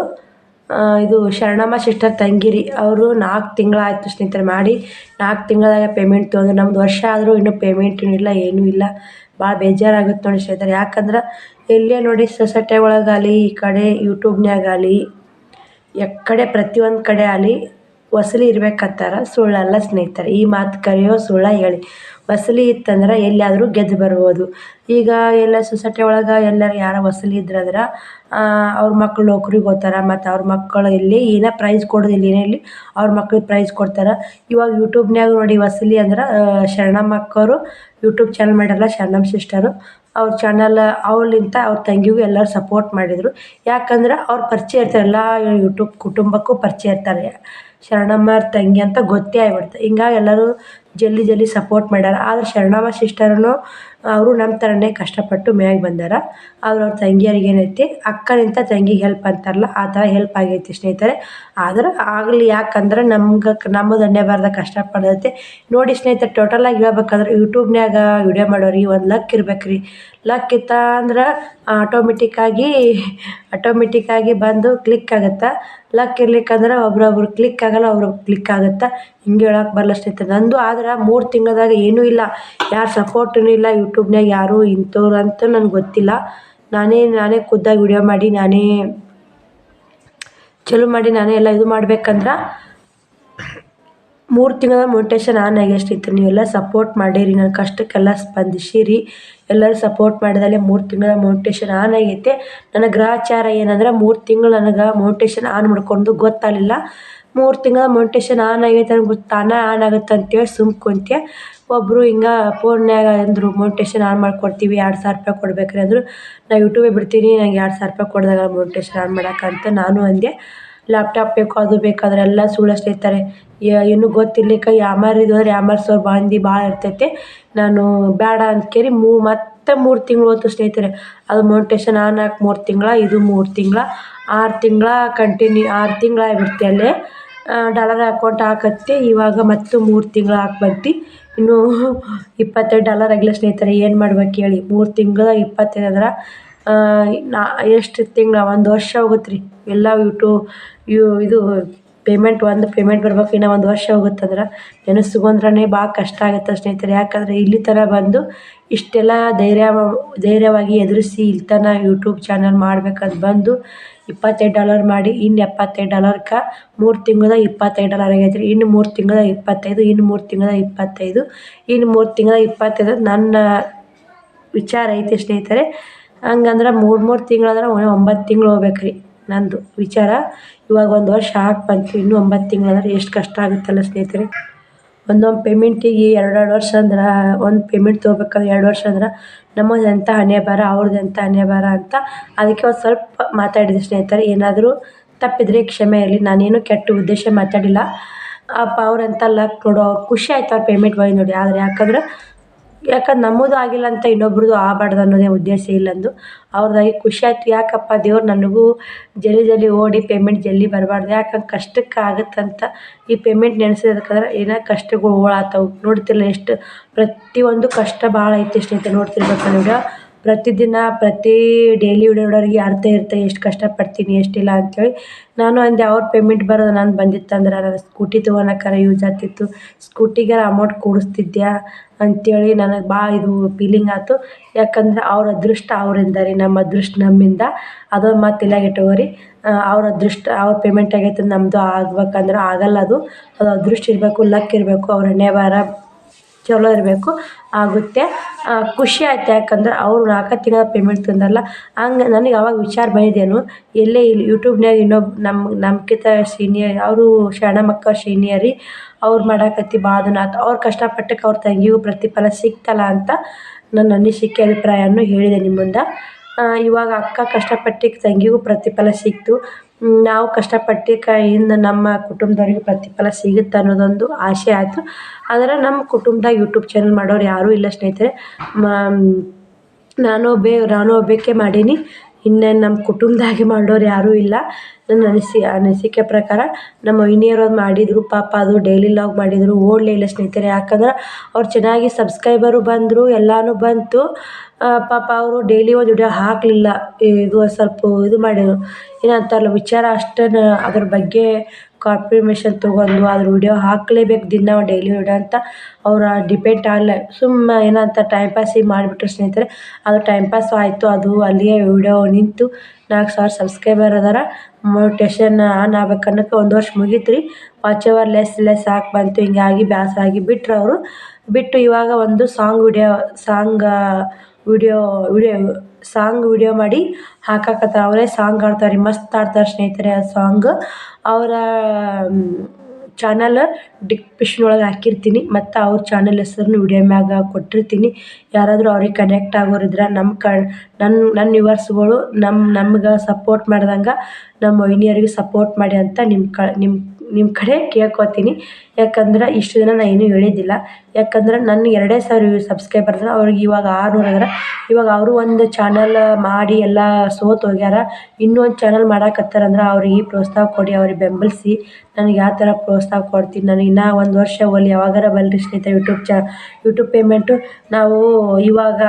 ಇದು ಶರಣಮ್ಮ ಸಿಸ್ಟರ್ ತಂಗಿರಿ, ಅವರು ನಾಲ್ಕು ತಿಂಗಳಾಯ್ತು ಸ್ನೇಹಿತರೆ ಮಾಡಿ ನಾಲ್ಕು ತಿಂಗಳದಾಗ ಪೇಮೆಂಟ್ ತಗೊಂಡು ನಮ್ದು ವರ್ಷ ಆದರೂ ಇನ್ನೂ ಪೇಮೆಂಟ್ ಇಲ್ಲ ಏನೂ ಇಲ್ಲ. ಭಾಳ ಬೇಜಾರಾಗುತ್ತೆ ನೋಡಿ ಸ್ನೇಹಿತರೆ, ಯಾಕಂದ್ರೆ ಎಲ್ಲೇ ನೋಡಿ ಸೊಸೈಟಿ ಒಳಗಾಗಲಿ, ಈ ಕಡೆ ಯೂಟ್ಯೂಬ್ನ್ಯಾಗಾಗಲಿ ಎಕ್ಕಡೆ ಪ್ರತಿಯೊಂದು ಕಡೆ ಆಗಲಿ ವಸೂಲಿ ಇರ್ಬೇಕಂತಾರ ಸುಳ್ಳಲ್ಲ ಸ್ನೇಹಿತರೆ. ಈ ಮಾತು ಕರೆಯೋ ಸುಳ್ಳ ಹೇಳಿ. ವಸೂಲಿ ಇತ್ತಂದ್ರೆ ಎಲ್ಲಿಯಾದರೂ ಗೆದ್ದು ಬರ್ಬೋದು. ಈಗ ಎಲ್ಲ ಸೊಸೈಟಿ ಒಳಗೆ ಎಲ್ಲಾರು ಯಾರೋ ವಸೂಲಿ ಇದ್ರಂದ್ರೆ ಅವ್ರ ಮಕ್ಳು ನೌಕ್ರಿಗೆ ಹೋಗ್ತಾರ ಮತ್ತು ಅವ್ರ ಮಕ್ಕಳು ಇಲ್ಲಿ ಏನೇ ಪ್ರೈಝ್ ಕೊಡೋದಿಲ್ಲ, ಏನೇ ಇರಲಿ ಅವ್ರ ಮಕ್ಳಿಗೆ ಪ್ರೈಸ್ ಕೊಡ್ತಾರೆ. ಇವಾಗ ಯೂಟ್ಯೂಬ್ನ್ಯಾಗ ನೋಡಿ ವಸೂಲಿ ಅಂದ್ರೆ ಶರಣಮ್ಮ ಅಕ್ಕವರು ಯೂಟ್ಯೂಬ್ ಚಾನಲ್ ಮಾಡ್ಯಾರಲ್ಲ ಶರಣಮ್ಮ ಸಿಸ್ಟರು ಅವ್ರ ಚಾನಲ್ ಅವ್ಲಿಂತ ಅವ್ರ ತಂಗಿಗೂ ಎಲ್ಲರೂ ಸಪೋರ್ಟ್ ಮಾಡಿದರು. ಯಾಕಂದ್ರೆ ಅವ್ರು ಪರಿಚಯ ಇರ್ತಾರೆ, ಎಲ್ಲ ಯೂಟ್ಯೂಬ್ ಕುಟುಂಬಕ್ಕೂ ಪರಿಚಯ ಇರ್ತಾರೆ. ಶರಣಮ್ಮ ಅವ್ರ ತಂಗಿ ಅಂತ ಗೊತ್ತೇ ಆಗ್ಬಿಡ್ತು ಹಿಂಗಾಗಿ ಎಲ್ಲರೂ ಜಲ್ದಿ ಜಲ್ದಿ ಸಪೋರ್ಟ್ ಮಾಡ್ಯಾರ. ಆದ್ರೆ ಶರಣಮ್ಮ ಸಿಸ್ಟರನು ಅವರು ನಮ್ಮ ಥರನೇ ಕಷ್ಟಪಟ್ಟು ಮ್ಯಾಗೆ ಬಂದಾರ. ಆದ್ರೆ ಅವ್ರ ತಂಗಿಯರಿಗೆ ಏನೈತಿ ಅಕ್ಕನಿಂತ ತಂಗಿಗೆ ಹೆಲ್ಪ್ ಅಂತಾರಲ್ಲ, ಆ ಥರ ಹೆಲ್ಪ್ ಆಗೈತಿ ಸ್ನೇಹಿತರೆ. ಆದ್ರೆ ಆಗಲಿ ಯಾಕಂದ್ರೆ ನಮ್ಗೆ ನಮ್ಮದು ಅನ್ಯ ಬಾರ್ದ ಕಷ್ಟ ಪಡ್ದೈತೆ ನೋಡಿ ಸ್ನೇಹಿತರೆ ಟೋಟಲಾಗಿ ಹೇಳ್ಬೇಕಂದ್ರೆ ಯೂಟ್ಯೂಬ್ನ್ಯಾಗ ವಿಡಿಯೋ ಮಾಡೋರಿಗೆ ಒಂದು ಲಕ್ ಇರ್ಬೇಕು ಲಕ್ ಇತ್ತ ಅಂದ್ರೆ ಆಟೋಮೆಟಿಕ್ಕಾಗಿ ಆಟೋಮೆಟಿಕ್ಕಾಗಿ ಬಂದು ಕ್ಲಿಕ್ ಆಗುತ್ತೆ. ಲಕ್ ಇರ್ಲಿಕ್ಕಂದ್ರೆ ಒಬ್ರೊಬ್ರು ಕ್ಲಿಕ್ ಆಗಲ್ಲ, ಒಬ್ರೊಬ್ರು ಕ್ಲಿಕ್ ಆಗುತ್ತೆ. ಹಿಂಗೆ ಹೇಳಕ್ಕೆ ಬರಲ್ಲ ಸ್ನೇಹಿತರೆ ನಂದು ಆದ್ರೆ ಮೂರು ತಿಂಗಳದಾಗ ಏನೂ ಇಲ್ಲ. ಯಾರ ಸಪೋರ್ಟೂ ಇಲ್ಲ ಯೂಟ್ಯೂಬ್ನ್ಯಾಗ ಯಾರು ಇಂಥವ್ರು ಅಂತ ನನಗೆ ಗೊತ್ತಿಲ್ಲ. ನಾನೇ ನಾನೇ ಖುದ್ದಾಗಿ ವಿಡಿಯೋ ಮಾಡಿ, ನಾನೇ ಚಲೋ ಮಾಡಿ, ನಾನೇ ಎಲ್ಲ ಇದು ಮಾಡ್ಬೇಕಂದ್ರೆ ಮೂರು ತಿಂಗಳ ಮೋಟಿವೇಶನ್ ಆನ್ ಆಗಿ ನೀವು ನೀವೆಲ್ಲ ಸಪೋರ್ಟ್ ಮಾಡಿರಿ ನನ್ನ ಕಷ್ಟಕ್ಕೆಲ್ಲ ಸ್ಪಂದಿಸಿರಿ. ಎಲ್ಲರೂ ಸಪೋರ್ಟ್ ಮಾಡಿದಲ್ಲೇ ಮೂರು ತಿಂಗಳ ಮೋಟಿವೇಶನ್ ಆನ್ ಆಗೈತೆ. ನನ್ನ ಗ್ರಹಚಾರ ಏನಂದ್ರೆ ಮೂರು ತಿಂಗಳು ನನಗೆ ಮೋಟಿವೇಶನ್ ಆನ್ ಮಾಡ್ಕೊಂಡು ಗೊತ್ತಾಗಲಿಲ್ಲ. ಮೂರು ತಿಂಗಳ ಮೊಂಟೇಶನ್ ಆನ್ ಆಗೈತೆ ಅಂತ ಗೊತ್ತು ತಾನೇ ಆನ್ ಆಗುತ್ತೆ ಅಂತೇಳಿ ಸುಮ್ ಕುಂತೆ ಒಬ್ಬರು ಹಿಂಗೆ ಫೋನ್ನಾಗ ಅಂದರು ಮೋಟಿವೇಶನ್ ಆನ್ ಮಾಡಿಕೊಡ್ತೀವಿ, ಎರಡು ಸಾವಿರ ರೂಪಾಯಿ ಕೊಡ್ಬೇಕ್ರಿ ಅಂದರು. ನಾ ಯೂಟ್ಯೂಬೇ ಬಿಡ್ತೀನಿ, ನಂಗೆ ಎರಡು ಸಾವಿರ ರೂಪಾಯಿ ಕೊಡ್ದಾಗ ಮೊಂಟೇಶನ್ ಆನ್ ಮಾಡಕ್ಕಂತ ನಾನು ಅಂದೆ. ಲ್ಯಾಪ್ಟಾಪ್ ಬೇಕು, ಅದು ಬೇಕಾದ್ರೆ ಎಲ್ಲ ಸುಳ್ಳು ಹೇಳ್ತಾರೆ ಏನು ಗೊತ್ತಿರ್ಲಿಕ್ಕೆ ಯಾಮಾರಿದ್ವು ಅಂದ್ರೆ ಯಾಮಾರ್ಸೋರು ಬಾಂದಿ ಭಾಳ ಇರ್ತೈತೆ. ನಾನು ಬೇಡ ಅಂತ ಕೇಳಿ ಮೂ, ಮತ್ತೆ ಮೂರು ತಿಂಗಳು ಹೋಯ್ತು ಸ್ನೇಹಿತರೆ, ಅದು ಮೋಟಿವೇಶನ್ ಆನ್ ಆಗಿ ಮೂರು ತಿಂಗಳ, ಇದು ಮೂರು ತಿಂಗಳ. ಆರು ತಿಂಗಳ ಕಂಟಿನ್ಯೂ ಆರು ತಿಂಗ್ಳು ಆಗ್ಬಿಡ್ತು ಅಲ್ಲೇ. ಡಾಲರ್ ಅಕೌಂಟ್ ಹಾಕತ್ತೆ, ಇವಾಗ ಮತ್ತು ಮೂರು ತಿಂಗ್ಳು ಹಾಕಿ ಇನ್ನೂ ಇಪ್ಪತ್ತೈದು ಡಾಲರ್ ಆಗಿಲ್ಲ ಸ್ನೇಹಿತರೆ, ಏನು ಮಾಡ್ಬೇಕು ಹೇಳಿ? ಮೂರು ತಿಂಗಳ ಇಪ್ಪತ್ತೈದು ಅಂದ್ರೆ ನಾ, ಎಷ್ಟು ತಿಂಗಳ? ಒಂದು ವರ್ಷ ಹೋಗುತ್ತೆ ರೀ ಎಲ್ಲ ಯೂಟ್ಯೂಬ್ ಯು, ಇದು ಪೇಮೆಂಟ್ ಒಂದು ಪೇಮೆಂಟ್ ಬರ್ಬೇಕು, ಇನ್ನೂ ಒಂದು ವರ್ಷ ಹೋಗುತ್ತಂದ್ರೆ ನೆನೆಸ್ಕೊಂಡ್ರೆ ಭಾಳ ಕಷ್ಟ ಆಗುತ್ತೆ ಸ್ನೇಹಿತರೆ. ಯಾಕಂದರೆ ಇಲ್ಲಿ ಥರ ಬಂದು ಇಷ್ಟೆಲ್ಲ ಧೈರ್ಯ, ಧೈರ್ಯವಾಗಿ ಎದುರಿಸಿ ಇಲ್ಲಿ ತನಕ ಯೂಟ್ಯೂಬ್ ಚಾನಲ್ ಮಾಡ್ಬೇಕಂತ ಬಂದು ಇಪ್ಪತ್ತೈದು ಡಾಲರ್ ಮಾಡಿ, ಇನ್ನು ಎಪ್ಪತ್ತೈದು ಡಾಲರ್ಗೆ ಮೂರು ತಿಂಗ್ಳ್ದಾಗ ಇಪ್ಪತ್ತೈದು ಡಾಲರ್ ಆಗೈತೆ ರೀ ಇನ್ನು ಮೂರು ತಿಂಗಳ ಇಪ್ಪತ್ತೈದು, ಇನ್ನು ಮೂರು ತಿಂಗಳ ಇಪ್ಪತ್ತೈದು, ಇನ್ನು ಮೂರು ತಿಂಗಳ ಇಪ್ಪತ್ತೈದು ನನ್ನ ವಿಚಾರ ಐತಿ ಸ್ನೇಹಿತರೆ. ಹಂಗಂದ್ರೆ ಮೂರು ಮೂರು ತಿಂಗಳಂದ್ರೆ ಒಂಬತ್ತು ತಿಂಗಳು ಹೋಗ್ಬೇಕು ರೀ ನಂದು ವಿಚಾರ. ಇವಾಗ ಒಂದು ವರ್ಷ ಹಾಕಿ ಬಂತು, ಇನ್ನೂ ಒಂಬತ್ತು ತಿಂಗಳಂದ್ರೆ ಎಷ್ಟು ಕಷ್ಟ ಆಗುತ್ತಲ್ಲ ಸ್ನೇಹಿತರೆ. ಒಂದೊಂದು ಪೇಮೆಂಟಿಗೆ ಎರಡು ಎರಡು ವರ್ಷ ಅಂದ್ರೆ, ಒಂದು ಪೇಮೆಂಟ್ ತೊಗೋಬೇಕಾದ್ರೆ ಎರಡು ವರ್ಷ ಅಂದ್ರೆ ನಮ್ಮದು ಎಂಥ ಹಣೆ ಬರ ಅವ್ರದ್ದು ಎಂಥ ಹಣೆ ಬರ ಅಂತ ಅದಕ್ಕೆ ಒಂದು ಸ್ವಲ್ಪ ಮಾತಾಡಿದೆ ಸ್ನೇಹಿತರೆ. ಏನಾದರೂ ತಪ್ಪಿದರೆ ಕ್ಷಮೆ ಇರಲಿ. ನಾನೇನು ಕೆಟ್ಟ ಉದ್ದೇಶ ಮಾತಾಡಿಲ್ಲ. ಅಪ್ಪ ಅವ್ರು ಲಕ್ ನೋಡು, ಅವ್ರು ಖುಷಿ ಆಯ್ತು ಅವ್ರು ಪೇಮೆಂಟ್ ಬಂದು ನೋಡಿ. ಆದರೆ ಯಾಕಂದ್ರೆ ಯಾಕಂದ್ರೆ ನಮ್ಮದು ಆಗಿಲ್ಲ ಅಂತ ಇನ್ನೊಬ್ರದ್ದು ಆಗಬಾರ್ದು ಅನ್ನೋದೇ ಉದ್ದೇಶ ಇಲ್ಲಂದು. ಅವ್ರದ್ದಾಗಿ ಖುಷಿ ಆಯಿತು. ಯಾಕಪ್ಪ ದೇವ್ರು ನನಗೂ ಜಲ್ದಿ ಜಲ್ದಿ ಓಡಿ ಪೇಮೆಂಟ್ ಜಲ್ದಿ ಬರಬಾರ್ದು. ಯಾಕಂದ್ರೆ ಕಷ್ಟಕ್ಕೆ ಆಗುತ್ತಂತ ಈ ಪೇಮೆಂಟ್ ನೆನೆಸಿದಕ್ಕಂದ್ರೆ ಏನೋ ಕಷ್ಟಗಳು ಓಳಾತವು ನೋಡ್ತಿರಲ್ಲ ಎಷ್ಟು ಪ್ರತಿಯೊಂದು ಕಷ್ಟ ಭಾಳ ಐತಿ ಸ್ನೇಹಿತರೆ ನೋಡ್ತಿರ್ಬೇಕು ನೀವು ಪ್ರತಿದಿನ ಪ್ರತಿ ಡೈಲಿ ಉಡೋರಿಗೆ ಅರ್ಥ ಇರುತ್ತೆ, ಎಷ್ಟು ಕಷ್ಟಪಡ್ತೀನಿ, ಎಷ್ಟಿಲ್ಲ ಹೇಳಿ ನಾನು ಅಂದೆ ಅವ್ರ ಪೇಮೆಂಟ್ ಬರೋದು ನಾನು ಬಂದಿತ್ತಂದ್ರೆ ನಾನು ಸ್ಕೂಟಿ ತೊಗೊಳಕ್ಕಾರ ಯೂಸ್ ಆಗ್ತಿತ್ತು. ಸ್ಕೂಟಿಗೆ ಅಮೌಂಟ್ ಕೂಡಿಸ್ತಿದ್ದೆ ಅಂಥೇಳಿ ನನಗೆ ಭಾಳ ಇದು ಫೀಲಿಂಗ್ ಆಯ್ತು. ಯಾಕಂದ್ರೆ ಅವ್ರ ಅದೃಷ್ಟ ಅವರಿಂದ ರೀ, ನಮ್ಮ ಅದೃಷ್ಟ ನಮ್ಮಿಂದ. ಅದೊಂದು ಮತ್ತೆ ಇಲ್ಲ ಇಟ್ಕೋರಿ ಅವ್ರ ಅದೃಷ್ಟ, ಅವ್ರ ಪೇಮೆಂಟ್ ಆಗೈತೆ ನಮ್ಮದು ಆಗ್ಬೇಕಂದ್ರೆ ಆಗಲ್ಲ ಅದು. ಅದು ಅದೃಷ್ಟ ಇರಬೇಕು ಲಕ್ ಇರಬೇಕು, ಅವ್ರ ಬರ ಚಲೋ ಇರಬೇಕು, ಆಗುತ್ತೆ. ಖುಷಿ ಆಯ್ತು ಯಾಕಂದ್ರೆ ಅವರು ನಾಲ್ಕು ತಿಂಗಳ ಪೇಮೆಂಟ್ ತಂದಲ್ಲ ಹಂಗೆ ನನಗೆ ಅವಾಗ ವಿಚಾರ ಬಂದಿದ್ದೇನು ಎಲ್ಲೇ ಇಲ್ಲಿ ಯೂಟ್ಯೂಬ್ನಾಗ ಇನ್ನೊಬ್ಬ ನಮ್ಮ ನಮ್ಕಿಂತ ಸೀನಿಯರ್ ಅವರು ಶರಣ ಮಕ್ಕಳ ಸೀನಿಯರಿ ಅವ್ರು ಮಾಡಾಕತ್ತಿ ಬಾದನಾಥ್ ಅವ್ರು ಕಷ್ಟಪಟ್ಟಕ್ಕೆ ಅವ್ರ ತಂಗಿಗೂ ಪ್ರತಿಫಲ ಸಿಕ್ತಲ್ಲ ಅಂತ ನನ್ನ ಅನಿಸಿಕೆ ಅಭಿಪ್ರಾಯವನ್ನು ಹೇಳಿದೆ ನಿಮ್ಮ ಮುಂದೆ. ಇವಾಗ ಅಕ್ಕ ಕಷ್ಟಪಟ್ಟಿಗೆ ತಂಗಿಗೂ ಪ್ರತಿಫಲ ಸಿಕ್ತು. ನಾವು ಕಷ್ಟಪಟ್ಟು ಕೈಯಿಂದ ನಮ್ಮ ಕುಟುಂಬದವ್ರಿಗೆ ಪ್ರತಿಫಲ ಸಿಗುತ್ತೆ ಅನ್ನೋದೊಂದು ಆಸೆ ಆಯಿತು. ಆದರೆ ನಮ್ಮ ಕುಟುಂಬ್ದಾಗ ಯೂಟ್ಯೂಬ್ ಚಾನಲ್ ಮಾಡೋರು ಯಾರೂ ಇಲ್ಲ ಸ್ನೇಹಿತರೆ. ನಾನು ಒಬ್ಬೇ, ನಾನು ಒಬ್ಬಕ್ಕೆ ಮಾಡೀನಿ. ಇನ್ನೇನು ನಮ್ಮ ಕುಟುಂಬದಾಗೆ ಮಾಡೋರು ಯಾರೂ ಇಲ್ಲ. ನನ್ನ ಅನಿಸಿ, ಅನಿಸಿಕೆ ಪ್ರಕಾರ ನಮ್ಮ ವೈನಿಯರು ಅದು ಮಾಡಿದರು, ಪಾಪ ಅದು ಡೈಲಿ ಲಾಗ್ ಮಾಡಿದರು ಓಡಲೇ ಇಲ್ಲ ಸ್ನೇಹಿತರೆ. ಯಾಕಂದ್ರೆ ಅವ್ರು ಚೆನ್ನಾಗಿ ಸಬ್ಸ್ಕ್ರೈಬರು ಬಂದರು, ಎಲ್ಲನೂ ಬಂತು. ಪಾಪ ಅವರು ಡೈಲಿ ಒಂದು ವಿಡಿಯೋ ಹಾಕಲಿಲ್ಲ. ಇದು ಸ್ವಲ್ಪ ಇದು ಮಾಡಿದ್ರು. ಏನಂತಾರಲ್ಲ ವಿಚಾರ ಅಷ್ಟೇ ಅದ್ರ ಬಗ್ಗೆ ಕಾನ್ಫರ್ಮೇಷನ್ ತೊಗೊಂಡು ಅದ್ರ ವಿಡಿಯೋ ಹಾಕಲೇಬೇಕು ದಿನ ಡೈಲಿ ವಿಡಿಯೋ ಅಂತ ಅವ್ರು ಡಿಪೆಂಡ್ ಆಗಲ್ಲ ಸುಮ್ಮ ಏನಂತ ಟೈಮ್ ಪಾಸಿಗೆ ಮಾಡಿಬಿಟ್ರು ಸ್ನೇಹಿತರೆ. ಅದು ಟೈಮ್ ಪಾಸ್ ಆಯಿತು, ಅದು ಅಲ್ಲಿಯೇ ವಿಡಿಯೋ ನಿಂತು ನಾಲ್ಕು ಸಾವಿರ ಸಬ್ಸ್ಕ್ರೈಬರ್ ಅದಾರ. ಮೋಟಿವೇಶನ್ ಆನ್ ಆಗ್ಬೇಕು ಅನ್ನೋಕೆ ಒಂದು ವರ್ಷ ಮುಗೀತು ರೀ ವಾಚ್ ಅವರ್ ಲೆಸ್ ಲೆಸ್ ಹಾಕಿ ಬಂತು. ಹಿಂಗಾಗಿ ಬೇಸರ ಆಗಿ ಬಿಟ್ರು ಅವರು. ಬಿಟ್ಟು ಇವಾಗ ಒಂದು song video song video video, song video ಮಾಡಿ ಹಾಕಾಕತ್ತಾರ. ಅವರೇ ಸಾಂಗ್ ಹಾಡ್ತಾರೆ. ಮಸ್ತ್ ಹಾಡ್ತಾರೆ ಸ್ನೇಹಿತರೆ ಆ ಸಾಂಗ್. ಅವರ ಚಾನಲ್ ಡಿಸ್ಕ್ರಿಪ್ಷನ್ ಒಳಗೆ ಹಾಕಿರ್ತೀನಿ. ಮತ್ತು ಅವ್ರ ಚಾನಲ್ ಹೆಸರನ್ನು ವಿಡಿಯೋ ಮ್ಯಾಗ ಕೊಟ್ಟಿರ್ತೀನಿ. ಯಾರಾದರೂ ಅವ್ರಿಗೆ ಕನೆಕ್ಟ್ ಆಗೋರು ಇದ್ರೆ ನಮ್ಮ ಕ ನನ್ನ ನನ್ನ ವ್ಯೂವರ್ಸ್ಗಳು ನಮ್ಮ ನಮ್ಗೆ ಸಪೋರ್ಟ್ ಮಾಡ್ದಂಗೆ ನಮ್ಮ ವೈನಿಯರಿಗೆ ಸಪೋರ್ಟ್ ಮಾಡಿ ಅಂತ ನಿಮ್ಮ ಕ ನಿಮ್ಮ ನಿಮ್ಮ ಕಡೆ ಕೇಳ್ಕೊತೀನಿ. ಯಾಕಂದ್ರೆ ಇಷ್ಟು ದಿನ ನಾನು ಏನೂ ಹೇಳಿದ್ದಿಲ್ಲ. ಯಾಕಂದ್ರೆ ನನ್ನ ಎರಡೇ ಸಾವಿರ ಸಬ್ಸ್ಕ್ರೈಬರ್ ಅದಾರ ಅವ್ರಿಗೆ ಇವಾಗ ಆರುನೂರು ಅಂದ್ರೆ ಇವಾಗ ಅವರು ಒಂದು ಚಾನಲ್ ಮಾಡಿ ಎಲ್ಲ ಸೋತು ಹೋಗ್ಯಾರ. ಇನ್ನೊಂದು ಚಾನಲ್ ಮಾಡಕತ್ತಾರಂದ್ರೆ ಅವ್ರಿಗೆ ಪ್ರೋತ್ಸಾಹ ಕೊಡಿ, ಅವ್ರಿಗೆ ಬೆಂಬಲಿಸಿ. ನನಗೆ ಯಾವ ಥರ ಪ್ರೋತ್ಸಾಹ ಕೊಡ್ತೀನಿ? ನನಗೆ ಇನ್ನೂ ಒಂದು ವರ್ಷ ಹೋಗಲಿ ಯಾವಾಗಾರ ಬಲ್ರಿ ಸ್ನೇಹಿತರೆ ಯೂಟ್ಯೂಬ್ ಚಾ ಯೂಟ್ಯೂಬ್ ಪೇಮೆಂಟು ನಾವು ಇವಾಗ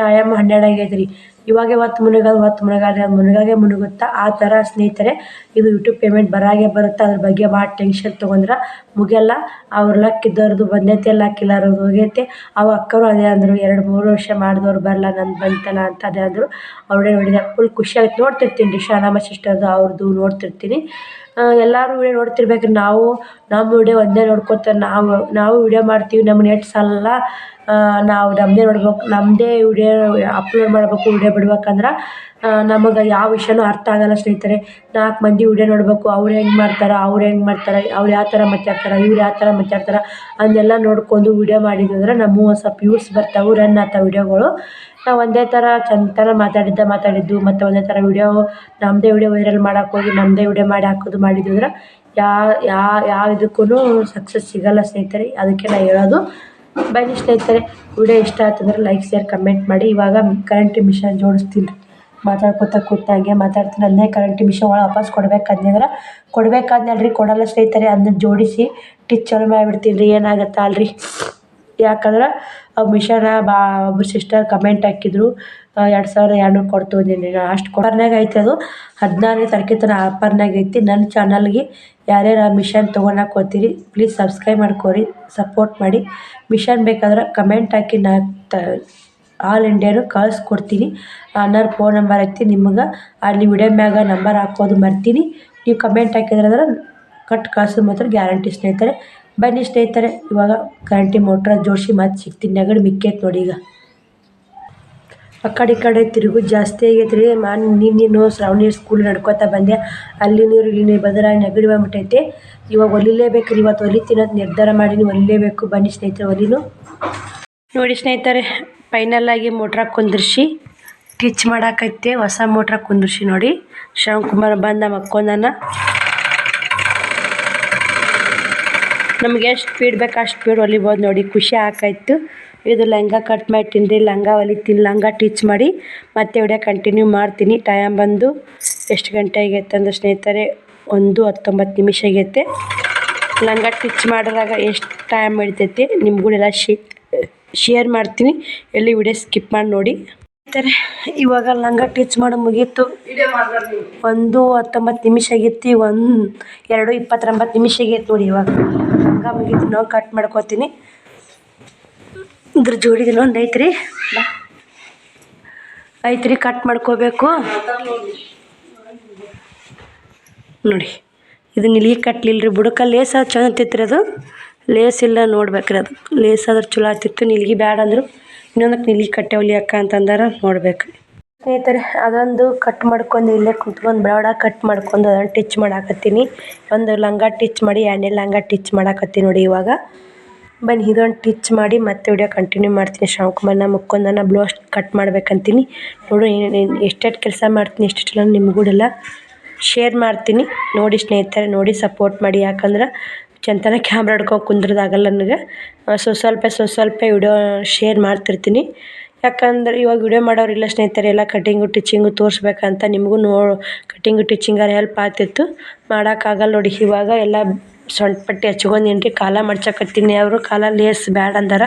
ಟೈಮ್ ಹನ್ನೆರಡು ಆಗೈತೆ ರೀ ಇವಾಗ ಇವತ್ತು ಮುನಗಲ್ ಹೊತ್ತು ಮುನಗಾಲ ಮುನಗಾಗೆ ಮುನುಗುತ್ತಾ ಆ ಥರ ಸ್ನೇಹಿತರೆ, ಇದು ಯೂಟ್ಯೂಬ್ ಪೇಮೆಂಟ್ ಬರಾಗೆ ಬರುತ್ತೆ ಅದ್ರ ಬಗ್ಗೆ ಭಾಳ ಟೆನ್ಷನ್ ತೊಗೊಂಡ್ರೆ ಮುಗಿಯಲ್ಲ. ಅವ್ರ ಲಕ್ ಇದ್ದವ್ರದ್ದು ಬಂದೈತೆ ಲಕ್ ಇಲ್ಲಾರದು ಹೋಗೈತೆ. ಅವ ಅಕ್ಕರು ಅದೇ ಅಂದರು, ಎರಡು ಮೂರು ವರ್ಷ ಮಾಡಿದವ್ರು ಬರಲ್ಲ ನಂದು ಬಂತಲ್ಲ ಅಂತ ಅದೇ ಅಂದರು. ಅವ್ರೆ ನೋಡಿದೆ ಫುಲ್ ಖುಷಿ ಆಯ್ತು. ನೋಡ್ತಿರ್ತೀನಿ ರೀ ಶಾನಮ್ಮ ಸಿಸ್ಟರ್ದು ಅವ್ರದ್ದು ನೋಡ್ತಿರ್ತೀನಿ. ಎಲ್ಲರೂ ವಿಡಿಯೋ ನೋಡ್ತಿರ್ಬೇಕು ನಾವು, ನಮ್ಮ ವಿಡಿಯೋ ಒಂದೇ ನೋಡ್ಕೊತಾರೆ. ನಾವು ನಾವು ವಿಡಿಯೋ ಮಾಡ್ತೀವಿ ನಮ್ಮ ನೆಟ್ ಸಾಲಲ್ಲ ನಾವು ನಮ್ಮದೇ ನೋಡ್ಬೇಕು ನಮ್ಮದೇ ವಿಡಿಯೋ ಅಪ್ಲೋಡ್ ಮಾಡ್ಬೇಕು, ವಿಡಿಯೋ ಬಿಡ್ಬೇಕಂದ್ರೆ ನಮಗೆ ಯಾವ ವಿಷಯನೂ ಅರ್ಥ ಆಗಲ್ಲ ಸ್ನೇಹಿತರೆ. ನಾಲ್ಕು ಮಂದಿ ವಿಡಿಯೋ ನೋಡಬೇಕು, ಅವ್ರು ಹೆಂಗೆ ಮಾಡ್ತಾರೆ, ಅವ್ರು ಹೆಂಗೆ ಮಾಡ್ತಾರೆ, ಅವ್ರು ಯಾವ ಥರ ಮಾತಾಡ್ತಾರೆ, ಇವ್ರು ಯಾವ ಥರ ಮಾತಾಡ್ತಾರೆ ಅದನ್ನೆಲ್ಲ ನೋಡ್ಕೊಂಡು ವಿಡಿಯೋ ಮಾಡಿದ್ವಿ ಅಂದ್ರೆ ನಮಗೂ ಸ್ವಲ್ಪ ವ್ಯೂಸ್ ಬರ್ತಾವೆ, ರನ್ ಆಗ್ತಾವೆ ವಿಡಿಯೋಗಳು. ನಾವು ಒಂದೇ ಥರ ಚಂತನ ಮಾತಾಡಿದ್ದ ಮಾತಾಡಿದ್ದು, ಮತ್ತು ಒಂದೇ ಥರ ವಿಡಿಯೋ ನಮ್ಮದೇ ವಿಡಿಯೋ ವೈರಲ್ ಮಾಡಕ್ಕೆ ಹೋಗಿ ನಮ್ಮದೇ ವಿಡಿಯೋ ಮಾಡಿ ಹಾಕೋದು ಮಾಡಿದ್ವಿ ಯಾವ ಯಾವ ಯಾವ ಇದಕ್ಕೂ ಸಕ್ಸಸ್ ಸಿಗಲ್ಲ ಸ್ನೇಹಿತರೆ. ಅದಕ್ಕೆ ನಾ ಹೇಳೋದು ಬನ್ನಿ ಸ್ನೇಹಿತರೆ, ವಿಡಿಯೋ ಇಷ್ಟ ಆಯ್ತಂದ್ರೆ ಲೈಕ್ ಶೇರ್ ಕಮೆಂಟ್ ಮಾಡಿ. ಇವಾಗ ಕರೆಂಟ್ ಮಿಷನ್ ಜೋಡಿಸ್ತೀನಿ. ಮಾತಾಡ್ಕೊತ ಕೂತಾಗೆ ಮಾತಾಡ್ತೀನಿ. ಅದನ್ನೇ ಕರೆಂಟ್ ಮಿಷನ್ ಒಳಗೆ ವಾಪಸ್ ಕೊಡ್ಬೇಕು ಅಂದಿದ್ರೆ ಕೊಡ್ಬೇಕಾದ್ನಲ್ರಿ ಕೊಡಲ್ಲ ಸ್ನೇಹಿತರೆ, ಅದನ್ನ ಜೋಡಿಸಿ ಟಿಚ್ ಚಾಲು ಮಾಡಿಬಿಡ್ತೀನಿ ರೀ ಏನಾಗುತ್ತೆ ಅಲ್ರಿ ಯಾಕಂದ್ರೆ ಆ ಮಿಷನ ಬಾ, ಒಬ್ರು ಸಿಸ್ಟರ್ ಕಮೆಂಟ್ ಹಾಕಿದ್ರು. ಎರಡು ಸಾವಿರ ಎರಡುನೂರು ಕೊಡ್ತು ಅಷ್ಟು ಕೊಡರ್ನಾಗ ಐತೆ ಅದು. ಹದಿನಾರನೇ ತಾರೀಕಿನ ತನಕ ಆಫರ್ನಾಗ ಐತಿ ನನ್ನ ಚಾನಲ್ಗೆ ಯಾರ್ಯಾರು ಆ ಮಿಷನ್ ತೊಗೊಳಕ್ಕೆ ಹೋಗ್ತೀರಿ ಪ್ಲೀಸ್ ಸಬ್ಸ್ಕ್ರೈಬ್ ಮಾಡ್ಕೊರಿ ಸಪೋರ್ಟ್ ಮಾಡಿ. ಮಿಷನ್ ಬೇಕಾದ್ರೆ ಕಮೆಂಟ್ ಹಾಕಿ ನಾ ತ ಆಲ್ ಇಂಡಿಯಾನು ಕಳಿಸ್ಕೊಡ್ತೀನಿ ಅಣ್ಣಾರ ಫೋನ್ ನಂಬರ್ ಹಾಕ್ತೀನಿ ನಿಮ್ಗೆ, ಅಲ್ಲಿ ವಿಡಿಯೋ ಮ್ಯಾಗ ನಂಬರ್ ಹಾಕೋದು ಮರ್ತೀನಿ. ನೀವು ಕಮೆಂಟ್ ಹಾಕಿದ್ರೆ ಅಂದ್ರೆ ಕಟ್ ಕಳ್ಸೋದು ಮಾತ್ರ ಗ್ಯಾರಂಟಿ ಸ್ನೇಹಿತರೆ. ಬನ್ನಿ ಸ್ನೇಹಿತರೆ, ಇವಾಗ ಕರೆಂಟಿ ಮೋಟ್ರ್ ಜೋಡಿಸಿ ಮತ್ತೆ ಸಿಗ್ತೀನಿ, ನೆಗಡಿ ಮಿಕ್ಕೈತೆ ನೋಡಿ ಈಗ. ಆ ಕಡೆ ಈ ಕಡೆ ತಿರುಗು ಜಾಸ್ತಿ ಆಗೈತೆ ರೀ. ನಾನು ನೀನು ಶ್ರಾವಣಿ ಸ್ಕೂಲ್ ನಡ್ಕೋತಾ ಬಂದೆ. ಅಲ್ಲಿ ನೀರು, ಇಲ್ಲಿ ನೀರು ಬಂದ್ರೆ ನೆಗಡಿ ಬಂದ್ಬಿಟ್ಟೈತೆ ಇವಾಗ ಹೊಲಿಲೇಬೇಕು ರೀ. ಇವತ್ತು ಹೊಲಿತೀನಿ ಅಂತ ನಿರ್ಧಾರ ಮಾಡೀನಿ. ಹೊಲಿಲೇಬೇಕು ಬನ್ನಿ ಸ್ನೇಹಿತರೆ ಹೊಲಿನು ನೋಡಿ ಸ್ನೇಹಿತರೆ ಫೈನಲ್ಲಾಗಿ ಮೋಟ್ರಾಗ ಕುಂದಿರ್ಸಿ. ಟಿಚ್ ಮಾಡಾಕೈತೆ. ಹೊಸ ಮೋಟ್ರಾಗ ಕುಂದಿರ್ಸಿ ನೋಡಿ. ಕುಮಾರ್ ಬಂದ ಮಕ್ಕೊಂದನ ನಮಗೆ ಎಷ್ಟು ಸ್ಪೀಡ್ ಬೇಕು ಅಷ್ಟು ಸ್ಪೀಡ್ ಹೊಲಿಬೋದು ನೋಡಿ. ಖುಷಿ ಆಕಾಯ್ತು ಇದು ಲಂಗ ಕಟ್ ರೀ ಲಂಗ ಹೊಲಿತೀನಿ ಲಂಗ ಟಿಚ್ ಮಾಡಿ. ಮತ್ತೆ ವಿಡಿಯೋ ಕಂಟಿನ್ಯೂ ಮಾಡ್ತೀನಿ. ಟೈಮ್ ಬಂದು ಎಷ್ಟು ಗಂಟೆ ಆಗೈತೆ ಅಂದ್ರೆ ಸ್ನೇಹಿತರೆ, ಒಂದು ಹತ್ತೊಂಬತ್ತು ನಿಮಿಷ ಆಗೈತೆ. ಲಂಗ ಟಿಚ್ ಮಾಡಿದಾಗ ಎಷ್ಟು ಟೈಮ್ ಹಿಡಿತೈತಿ ನಿಮ್ಗಳೆಲ್ಲ ಶೇ ಶೇರ್ ಮಾಡ್ತೀನಿ. ಎಲ್ಲಿ ವಿಡಿಯೋ ಸ್ಕಿಪ್ ಮಾಡಿ ನೋಡಿ. ಸ್ನೇಹಿತರೆ, ಇವಾಗ ಲಂಗ ಟಿಚ್ ಮಾಡೋ ಮುಗೀತು. ಒಂದು ಹತ್ತೊಂಬತ್ತು ನಿಮಿಷ ಆಗೈತಿ, ಒಂದು, ಎರಡು ಇಪ್ಪತ್ತೊಂಬತ್ತು ನಿಮಿಷ ಆಗೈತೆ ನೋಡಿ ಇವಾಗ. ಲಂಗ ಮುಗೀತು, ನಾವು ಕಟ್ ಮಾಡ್ಕೊತೀನಿ. ಇದ್ರ ಜೋಡಿ ಇನ್ನೊಂದು ಐತ್ರಿ. ಐತ್ರಿ ಕಟ್ ಮಾಡ್ಕೋಬೇಕು. ನೋಡಿ ಇದು ಇಲ್ಲಿ ಕಟ್ಲಿಲ್ಲ ರೀ ಬುಡಕಲ್ಲಿ ಲೇಸ ಚಂದ ಅಂತೈತ್ರಿ ಅದು. ಲೇಸ್ ಇಲ್ಲ ನೋಡ್ಬೇಕ್ರಿ ಅದು. ಲೇಸ್ ಆದ್ರೆ ಚಲೋ ಆಗ್ತಿತ್ತು. ನಿಲ್ಗಿ ಬ್ಯಾಡ ಅಂದರು. ಇನ್ನೊಂದಕ್ಕೆ ನಿಲ್ಗಿ ಕಟ್ಟೆವಲಿ ಅಕ್ಕ ಅಂತಂದಾರ ನೋಡ್ಬೇಕು ಸ್ನೇಹಿತರೆ, ಅದೊಂದು ಕಟ್ ಮಾಡ್ಕೊಂಡು ಇಲ್ಲೇ ಕುತ್ಕೊಂಡು ಬ್ರಾಡ ಕಟ್ ಮಾಡ್ಕೊಂಡು ಅದನ್ನು ಟಿಚ್ ಮಾಡಾಕತ್ತೀನಿ. ಒಂದು ಲಂಗ ಟಿಚ್ ಮಾಡಿ ಎರಡನೇ ಲಂಗ ಟಿಚ್ ಮಾಡಾಕತ್ತೀನಿ ನೋಡಿ ಇವಾಗ. ಬನ್ನಿ, ಇದೊಂದು ಟಿಚ್ ಮಾಡಿ ಮತ್ತೆ ವಿಡಿಯೋ ಕಂಟಿನ್ಯೂ ಮಾಡ್ತೀನಿ. ಶಾಂಕುಮನ್ನ ಮುಕ್ಕೊಂದನ್ನ ಬ್ಲೌಸ್ ಕಟ್ ಮಾಡ್ಬೇಕಂತೀನಿ. ನೋಡು ಎಷ್ಟೆಷ್ಟು ಕೆಲಸ ಮಾಡ್ತೀನಿ ಎಷ್ಟೆಷ್ಟೆಲ್ಲ ನಿಮ್ಗೂಡೆಲ್ಲ ಶೇರ್ ಮಾಡ್ತೀನಿ. ನೋಡಿ ಸ್ನೇಹಿತರೆ, ನೋಡಿ ಸಪೋರ್ಟ್ ಮಾಡಿ. ಯಾಕಂದ್ರೆ ಚಂತನ ಕ್ಯಾಮ್ರಾ ಹಿಡ್ಕೊಂಡು ಕುಂದ್ರದಾಗಲ್ಲ ನನಗೆ. ಸೊ ಸ್ವಲ್ಪ ಸೊ ಸ್ವಲ್ಪ ವಿಡಿಯೋ ಶೇರ್ ಮಾಡ್ತಿರ್ತೀನಿ. ಯಾಕಂದ್ರೆ ಇವಾಗ ವಿಡಿಯೋ ಮಾಡೋರಿಲ್ಲ ಸ್ನೇಹಿತರೆ, ಎಲ್ಲ ಕಟಿಂಗು ಟಿಚಿಂಗು ತೋರಿಸ್ಬೇಕಂತ. ನಿಮಗೂ ನೋ ಕಟಿಂಗು ಟಿಚಿಂಗಾರ ಹೆಲ್ಪ್ ಆಗ್ತಿತ್ತು. ಮಾಡೋಕ್ಕಾಗಲ್ಲ ನೋಡಿ. ಇವಾಗ ಎಲ್ಲ ಸೊಂಟ ಪಟ್ಟಿ ಹಚ್ಕೊಂಡೇನ್ರಿ ಕಾಲ ಮಡ್ಚಕತ್ತೀನಿ ಅವರು. ಕಾಲ ಲೇಸ್ ಬ್ಯಾಡ ಅಂದಾರ.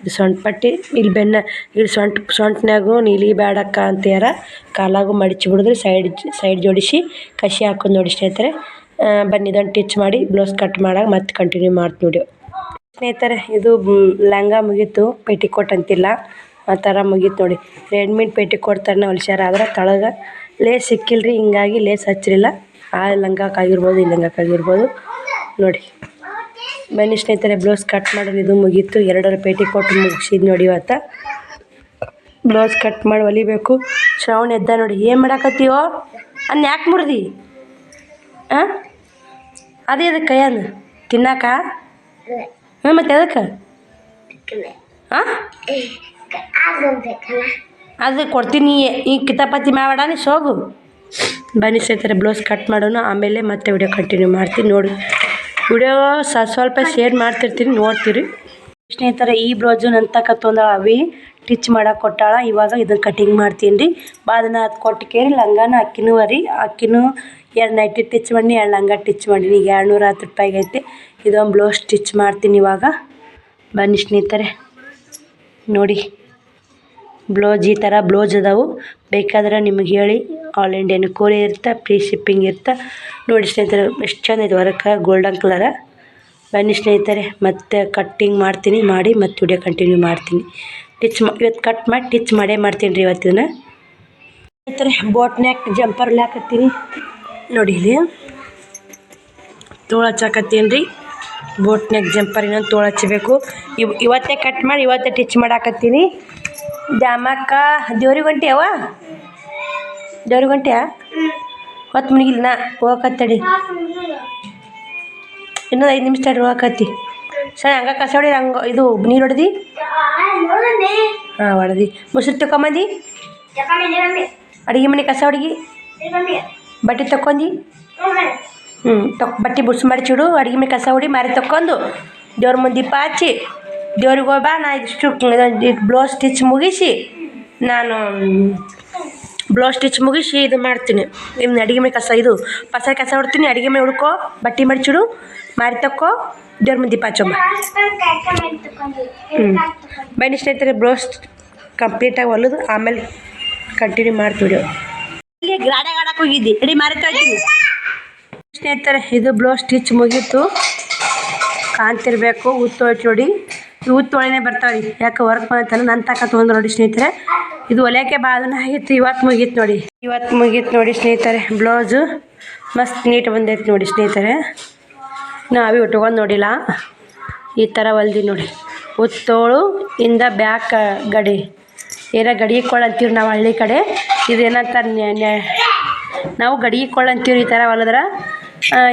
ಇದು ಸೊಂಟ ಪಟ್ಟಿ ಇಲ್ಲಿ ಬೆನ್ನ ಇಲ್ಲಿ ಸೊಂಟ, ಸೊಂಟ್ನ್ಯಾಗು ನೀಲಿ ಬ್ಯಾಡಕ್ಕ ಅಂತ್ಯಾರ. ಕಾಲಾಗೂ ಮಡಚಿ ಬಿಡಿದ್ರೆ, ಸೈಡ್ ಸೈಡ್ ಜೋಡಿಸಿ ಕಸಿ ಹಾಕೊಂಡು ನೋಡಿ ಸ್ನೇಹಿತರೆ. ಬನ್ನಿ ಇದನ್ನು ಟಿಚ್ ಮಾಡಿ, ಬ್ಲೌಸ್ ಕಟ್ ಮಾಡಾಗ ಮತ್ತೆ ಕಂಟಿನ್ಯೂ ಮಾಡ್ತೀನಿ ವಿಡಿಯೋ ಸ್ನೇಹಿತರೆ, ಇದು ಲಂಗ ಮುಗೀತು ಪೇಟಿಕೋಟ್ ಅಂತಿಲ್ಲ. ಆ ಥರ ಮುಗೀತು ನೋಡಿ. ರೆಡ್ಮೀಡ್ ಪೇಟಿಕೋಟ್ ಥರನೇ ಹೊಲ್ಸ್ಯಾರ, ಆದ್ರೆ ತಳಗ ಲೇಸ್ ಸಿಕ್ಕಿಲ್ರಿ, ಹಿಂಗಾಗಿ ಲೇಸ್ ಹಚ್ಚಿರಲಿಲ್ಲ ಆ ಲಂಗಕ್ಕಾಗಿರ್ಬೋದು ಈ ಲಂಗಕ್ಕಾಗಿರ್ಬೋದು ನೋಡಿ. ಬನ್ನಿ ಸ್ನೇಹಿತರೆ, ಬ್ಲೌಸ್ ಕಟ್ ಮಾಡೋದು ಇದು ಮುಗೀತು. ಎರಡರ ಪೇಟಿ ಕೊಟ್ಟು ಮುಗಿಸಿದ್ ನೋಡಿ ಇವತ್ತು. ಬ್ಲೌಸ್ ಕಟ್ ಮಾಡಿ ಹೊಲಿಬೇಕು. ಶ್ರಾವಣ ಎದ್ದ ನೋಡಿ, ಏನು ಮಾಡಾಕತ್ತೀವೋ ಅನ್ನ ಯಾಕೆ ಮುರಿದಿ? ಹಾಂ ಅದೇ ಅದಕ್ಕೆ ಕೈಯಂದು ತಿನ್ನಾಕ? ಹ್ಞೂ ಮತ್ತೆ ಅದಕ್ಕೆ ಹಾಂ ಅದು ಕೊಡ್ತೀನಿ ಈ ಕಿತಾಪತಿ ನೀ ಸೋಗು. ಬನ್ನಿ ಸ್ನೇಹಿತರೆ, ಬ್ಲೌಸ್ ಕಟ್ ಮಾಡೋಣ. ಆಮೇಲೆ ಮತ್ತೆ ವಿಡಿಯೋ ಕಂಟಿನ್ಯೂ ಮಾಡ್ತೀನಿ. ನೋಡಿ. ವಿಡಿಯೋ ಸ ಸ್ವಲ್ಪ ಶೇರ್ ಮಾಡ್ತಿರ್ತೀನಿ, ನೋಡ್ತೀರಿ. ಸ್ನೇಹಿತರೆ, ಈ ಬ್ಲೌಸು ನನ್ನ ತಕ್ಕ ಅವಿ, ಟಿಚ್ ಮಾಡಕ್ಕೆ ಕೊಟ್ಟಾಳ. ಇವಾಗ ಇದನ್ನು ಕಟಿಂಗ್ ಮಾಡ್ತೀನಿ ರೀ ಬಾದನ ಅದು ಕೊಟ್ಟು ಕೇಳಿ ಲಂಗಾನ ಅಕ್ಕಿನೂ ಅರಿ. ಅಕ್ಕಿನೂ ಎರಡು ನೈಟಿ ಟಿಚ್ ಮಾಡಿ ಎರಡು ಲಂಗ ಟಿಚ್ ಮಾಡೀನಿ ಈಗ ಎರಡು ನೂರ ಹತ್ತು ರೂಪಾಯಿಗೆ ಐತೆ. ಇದೊಂದು ಬ್ಲೌಸ್ ಸ್ಟಿಚ್ ಮಾಡ್ತೀನಿ ಇವಾಗ. ಬನ್ನಿ ಸ್ನೇಹಿತರೆ, ನೋಡಿ. ಬ್ಲೌಸ್ ಈ ಥರ ಬ್ಲೌಸ್ ಅದಾವು. ಬೇಕಾದ್ರೆ ನಿಮಗೆ ಹೇಳಿ ಆಲ್ ಇಂಡಿಯನ್ ಕೋರಿ ಇರ್ತಾ ಫ್ರೀ ಶಿಪ್ಪಿಂಗ್ ಇರ್ತಾ. ನೋಡಿ ಸ್ನೇಹಿತರೆ, ಎಷ್ಟು ಚಂದ ಇದೆ ವರ್ಕ ಗೋಲ್ಡನ್ ಕಲರ ಬನ್ನಿ ಸ್ನೇಹಿತರೆ, ಮತ್ತೆ ಕಟ್ಟಿಂಗ್ ಮಾಡ್ತೀನಿ, ಮಾಡಿ ಮತ್ತೆ ವಿಡಿಯೋ ಕಂಟಿನ್ಯೂ ಮಾಡ್ತೀನಿ. ಟಿಚ್ ಇವತ್ತು ಕಟ್ ಮಾಡಿ ಟಿಚ್ ಮಾಡೇ ಮಾಡ್ತೀನಿ ರೀ ಇವತ್ತಿನ. ಸ್ನೇಹಿತರೆ ಬೋಟ್ನ್ಯಾಕ್ ಜಂಪರ್ ಹಾಕತ್ತೀನಿ. ನೋಡಿ ಇಲ್ಲಿ. ತೋಳ ಹಚ್ಚಾಕತ್ತೀನಿ ರೀ. ಬೋಟ್ನ್ಯಾಗ ಜಂಪರ್ ಇನ್ನೊಂದು ತೋಳ ಹಚ್ಚಬೇಕು ಇವ್, ಇವತ್ತೇ ಕಟ್ ಮಾಡಿ, ಇವತ್ತೇ ಟಿಚ್ ಮಾಡಾಕತ್ತೀನಿ. ದ್ಯಾಮಕ್ಕ ದೇವ್ರಿಗೆ ಹೊಂಟಿ ಅವ? ದೇವ್ರಿಗೆ ಹೊಂಟ್ಯಾ? ಹೊತ್ತು ಮುನಿಗಿಲ್ಲ ನಾ, ಹೋಗಕತ್ತಡಿ. ಇನ್ನೊಂದು ಐದು ನಿಮಿಷ ತಡಿ ಹೋಗಕತ್ತಿ. ಸರಿ ಹಂಗ ಕಸ ಹೊಡಿ ಹಂಗ ಇದು ನೀರು ಹೊಡೆದಿ? ಹಾಂ, ಹೊಡೆದಿ. ಮೊಸರು ತಕೊಂಬಂದಿ ಅಡುಗೆ ಮನೆ ಕಸ ಹೊಡಿಗಿ? ಬಟ್ಟೆ ತಕ್ಕೊಂದು? ಹ್ಞೂ ತಕ್ ಬಟ್ಟೆ ಬುಡ್ಸು ಮಾಡಿ ಚಿಡು, ಅಡುಗೆ ಮನೆ ಕಸ ಹೊಡಿ, ಮಾರಿ ತಕ್ಕೊಂಡು ದೇವ್ರ ಮುಂದೆ ದೀಪ ಹಚ್ಚಿ, ದೇವ್ರಿಗೆ ಹೋಗಿ ಬಾ, ನಾ ಇಷ್ಟು ಬ್ಲೌಸ್ ಸ್ಟಿಚ್ ಮುಗಿಸಿ, ನಾನು ಬ್ಲೌಸ್ ಸ್ಟಿಚ್ ಮುಗಿಸಿ ಇದು ಮಾಡ್ತೀನಿ. ಇನ್ನು ಅಡುಗೆ ಮೇಲೆ ಕಸ ಇದು. ಪಸ ಕಸ ಹೊಡ್ತೀನಿ, ಅಡುಗೆ ಮೇಲೆ ಹುಡ್ಕೋ ಬಟ್ಟೆ ಮಡಿಚಿಡು, ಮಾರಿ ತಕ್ಕೋ, ದೇವ್ರ ದೀಪ ಬನ್ನಿ ಸ್ನೇಹಿತರೆ ಬ್ಲೌಸ್ ಕಂಪ್ಲೀಟಾಗಿ ಹೊಲಿದು, ಆಮೇಲೆ ಕಂಟಿನ್ಯೂ ಮಾಡ್ತೀವಿ ಇಲ್ಲಿ ಆಡಕ್ಕೆ ಹೋಗಿದ್ದಿ. ರೆಡಿ ಮಾರಿ ತಗೋತೀನಿ. ಸ್ನೇಹಿತರೆ, ಇದು ಬ್ಲೌಸ್ ಸ್ಟಿಚ್ ಮುಗೀತು. ಕಾಣ್ತಿರ್ಬೇಕು ಉತ್ತು ಹೊಯ್ತು ನೋಡಿ. ಒಳನೇ ಬರ್ತಾವೆ ಯಾಕೆ ವರ್ಕ್ ಬಂತಲ್ಲ ನನ್ನ ತಕ ತೊಗೊಂಡು ನೋಡಿ ಸ್ನೇಹಿತರೆ. ಇದು ಹೊಲಿಯೋಕ್ಕೆ ಭಾಳನ ಆಗಿತ್ತು ಇವತ್ತು ಮುಗೀತು ನೋಡಿ. ಇವತ್ತು ಮುಗೀತು ನೋಡಿ ಸ್ನೇಹಿತರೆ ಬ್ಲೌಸು ಮಸ್ತ್ ನೀಟ್ ಬಂದೈತೆ ನೋಡಿ ಸ್ನೇಹಿತರೆ. ನಾವೇ ಉಟ್ಕೊಂಡು ನೋಡಿಲ್ಲ. ಈ ಥರ ಹೊಲ್ದಿ ನೋಡಿ. ಉತ್ತೋಳು ಇಂದ ಬ್ಯಾಕ್ ಗಡಿ. ಏನೋ ಗಡಿಗೆ ಕೊಳ್ಳ ಅಂತೀವಿ ನಾವು ಹಳ್ಳಿ ಕಡೆ? ನ್ಯಾ- ನಾವು ಗಡಿಗೆ ಕೊಳ್ಳ ಅಂತೀವಿ ಈ ಥರ ಹೊಲದ್ರೆ.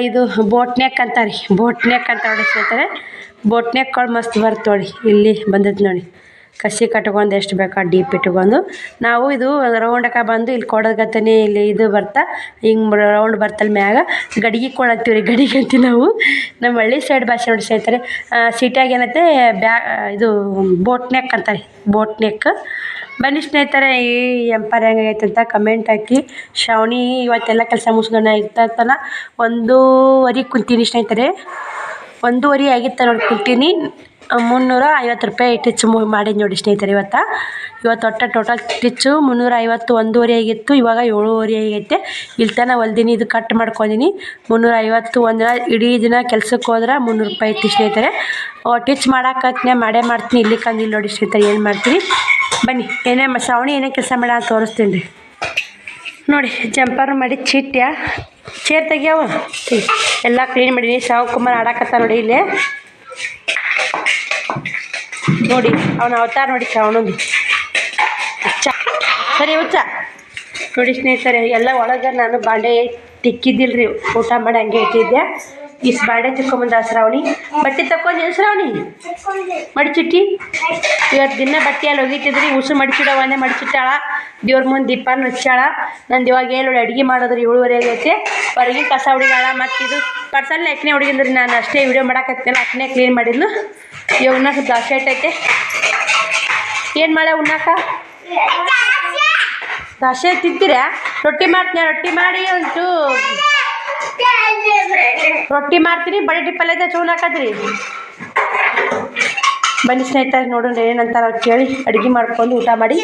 ಇದು ಬೋಟ್ ನೆಕ್ ಅಂತಾರೆ. ಬೋಟ್ ನೆಕ್ ಅಂತ ನೋಡಿ ಸ್ನೇಹಿತರೆ. ಬೋಟ್ ನೆಕ್ ಕೊಳ್ಳ ಮಸ್ತ್ ನೋಡಿ. ಇಲ್ಲಿ ಬಂದೈತೆ ನೋಡಿ. ಕಸಿ ಕಟ್ಕೊಂಡು ಎಷ್ಟು ಬೇಕಾ ಡೀಪ್ ಇಟ್ಕೊಂಡು. ನಾವು ಇದು ರೌಂಡಕ ಬಂದು ಇಲ್ಲಿ ಕೊಡೋದಗತ್ತನೆ, ಇಲ್ಲಿ ಇದು ಬರ್ತಾ. ಹಿಂಗೆ ರೌಂಡ್ ಬರ್ತಲ್ಲ ಮ್ಯಾಗ ಗಡಿಗೆ ಕೊಳ್ಳ ರೀ ಗಡಿಗೆ ಅಂತೀವಿ ನಾವು. ನಮ್ಮ ಹಳ್ಳಿ ಸೈಡ್ ಭಾಷೆ ನೋಡಿ ಸ್ನೇಹಿತರೆ. ಸಿಟಿಯಾಗ ಏನೈತೆ ಬ್ಯಾ, ಇದು ಬೋಟ್ ನೆಕ್ ಅಂತಾರೆ. ಬೋಟ್ ನೆಕ್ ಬನ್ನಿ ಸ್ನೇಹಿತರೆ, ಈ ಎಂಪೈರ್ ಹೆಂಗಾಗೈತೆ ಅಂತ ಕಮೆಂಟ್ ಹಾಕಿ. ಶ್ರಾವಣಿ ಇವತ್ತೆಲ್ಲ ಕೆಲಸ ಮುಗಿಸ್ಕೊಂಡು ಇರ್ತೈತಲ್ಲ ಒಂದೂವರೆ ಕುಂತೀನಿ ಸ್ನೇಹಿತರೆ. ಒಂದೂವರೆ ಆಗಿತ್ತು ನೋಡಿ ಕುಟ್ಟಿನಿ ಮುನ್ನೂರ ಐವತ್ತು ರೂಪಾಯಿ ಟಿಚ್ ಮು ಮಾಡೀನಿ ನೋಡಿ ಸ್ನೇಹಿತರೆ ಇವತ್ತು. ಇವತ್ತು ಒಟ್ಟು ಟೋಟಲ್ ಟಿಚ್ಚು ಮುನ್ನೂರ ಐವತ್ತು ಒಂದೂವರೆ ಆಗಿತ್ತು, ಇವಾಗ ಏಳುವರೆ ಆಗೈತೆ. ಇಲ್ಲಿ ತನಕ ಹೊಲ್ದಿನಿ, ಇದು ಕಟ್ ಮಾಡ್ಕೊಂಡಿನಿ. ಮುನ್ನೂರ ಐವತ್ತು ಒಂದು ದಿನ, ಇಡೀ ದಿನ ಕೆಲ್ಸಕ್ಕೆ ಹೋದ್ರೆ ಮುನ್ನೂರು ರೂಪಾಯಿ ಇತ್ತು ಸ್ನೇಹಿತರೆ. ಟಿಚ್ ಮಾಡೋಕ್ಕೆ ಮಾಡೇ ಮಾಡ್ತೀನಿ. ಇಲ್ಲಿ ಕಂದಿಲ್ಲ ನೋಡಿ ಸ್ನೇಹಿತರೆ, ಏನು ಮಾಡ್ತೀನಿ ಬನ್ನಿ, ಏನೇ ಶ್ರಾವಣಿ ಏನೇ ಕೆಲಸ ಮಾಡೋಣ ತೋರಿಸ್ತೀನಿ ರೀ. ನೋಡಿ ಜಂಪರ್ ಮಾಡಿ ಚೀಟ್ಯ. ಚೇರ್ ತೆಗಿಯವ? ಎಲ್ಲ ಕ್ಲೀನ್ ಮಾಡೀನಿ. ಶಾವ್ ಕುಮಾರ್ ಆಡಾಕತ್ತ ನೋಡಿ ಇಲ್ಲಿ. ನೋಡಿ, ಅವನ ಅವತಾರ ನೋಡಿ ಶಾವಣಂದು ಸರಿ, ಹುಚ್ಚ. ನೋಡಿ ಸ್ನೇಹಿತರೆ, ಎಲ್ಲ ಒಳಗೆ ನಾನು ಬಾಂಡೆ ತಿಕ್ಕಿದ್ದಿಲ್ಲ ರೀ ಊಟ ಮಾಡಿ ಹಂಗೆ ಇಟ್ಟಿದ್ದೆ. ಇಷ್ಟು ಬ್ಯಾಡ ತಿಕ್ಕೊಂಬಂದ ಶ್ರಾವಣಿ ಬಟ್ಟೆ ತಕ್ಕೊಂಡು ಶ್ರಾವಣಿ ಮಡಿಚಿಟ್ಟಿ? ಇವತ್ತು ದಿನ ಬಟ್ಟೆ ಅಲ್ಲಿ ಒಗಿತಿದ್ರಿ, ಉಸು ಮಡಿಚಿಡೋ ಒಂದೇ ಮಡಿಚಿಟ್ಟಾಳ. ದೇವ್ರ ಮುಂದೆ ದೀಪನ ಹಚ್ಚಾಳ ನಂದು ಇವಾಗ ಏಳು ಅಡುಗೆ ಮಾಡೋದ್ರಿ, ಏಳುವರೆ ಆಗೈತೆ. ಹೊರಗೆ ಕಸ ಹುಡುಗಾಳ ಮತ್ತು ಇದು ಪರ್ಸಲ್ ಎಕ್ನೇ ಹುಡುಗಿಂದ್ರಿ ನಾನು ಅಷ್ಟೇ ವಿಡಿಯೋ ಮಾಡಕತ್ತಿಲ್ಲ ಅಕ್ಕನೇ ಕ್ಲೀನ್ ಮಾಡಿದ್ಲು. ಇವಾಗ ಉಣ್ಣ ಸ್ವಲ್ಪ ದಾಸೆ ಐತೈತೆ ಏನು ಮಾಡ ಉಣ್ಣಾಕ? ದಾಸೆ ತಿಂತೀರಾ? ರೊಟ್ಟಿ ಮಾಡ್ತೀನಿ ರೊಟ್ಟಿ ಮಾಡಿ ಒಂಚು ರೊಟ್ಟಿ ಮಾಡ್ತೀನಿ ಬಟಾಟಿ ಪಲ್ಯದ ಚೂನ್ ಹಾಕದ್ರಿ. ಬನ್ನಿ ಸ್ನೇಹಿತರೆ ನೋಡೋಣ ಏನಂತಾರ ಕೇಳಿ, ಅಡುಗೆ ಮಾಡ್ಕೊಂಡು ಊಟ ಮಾಡಿ.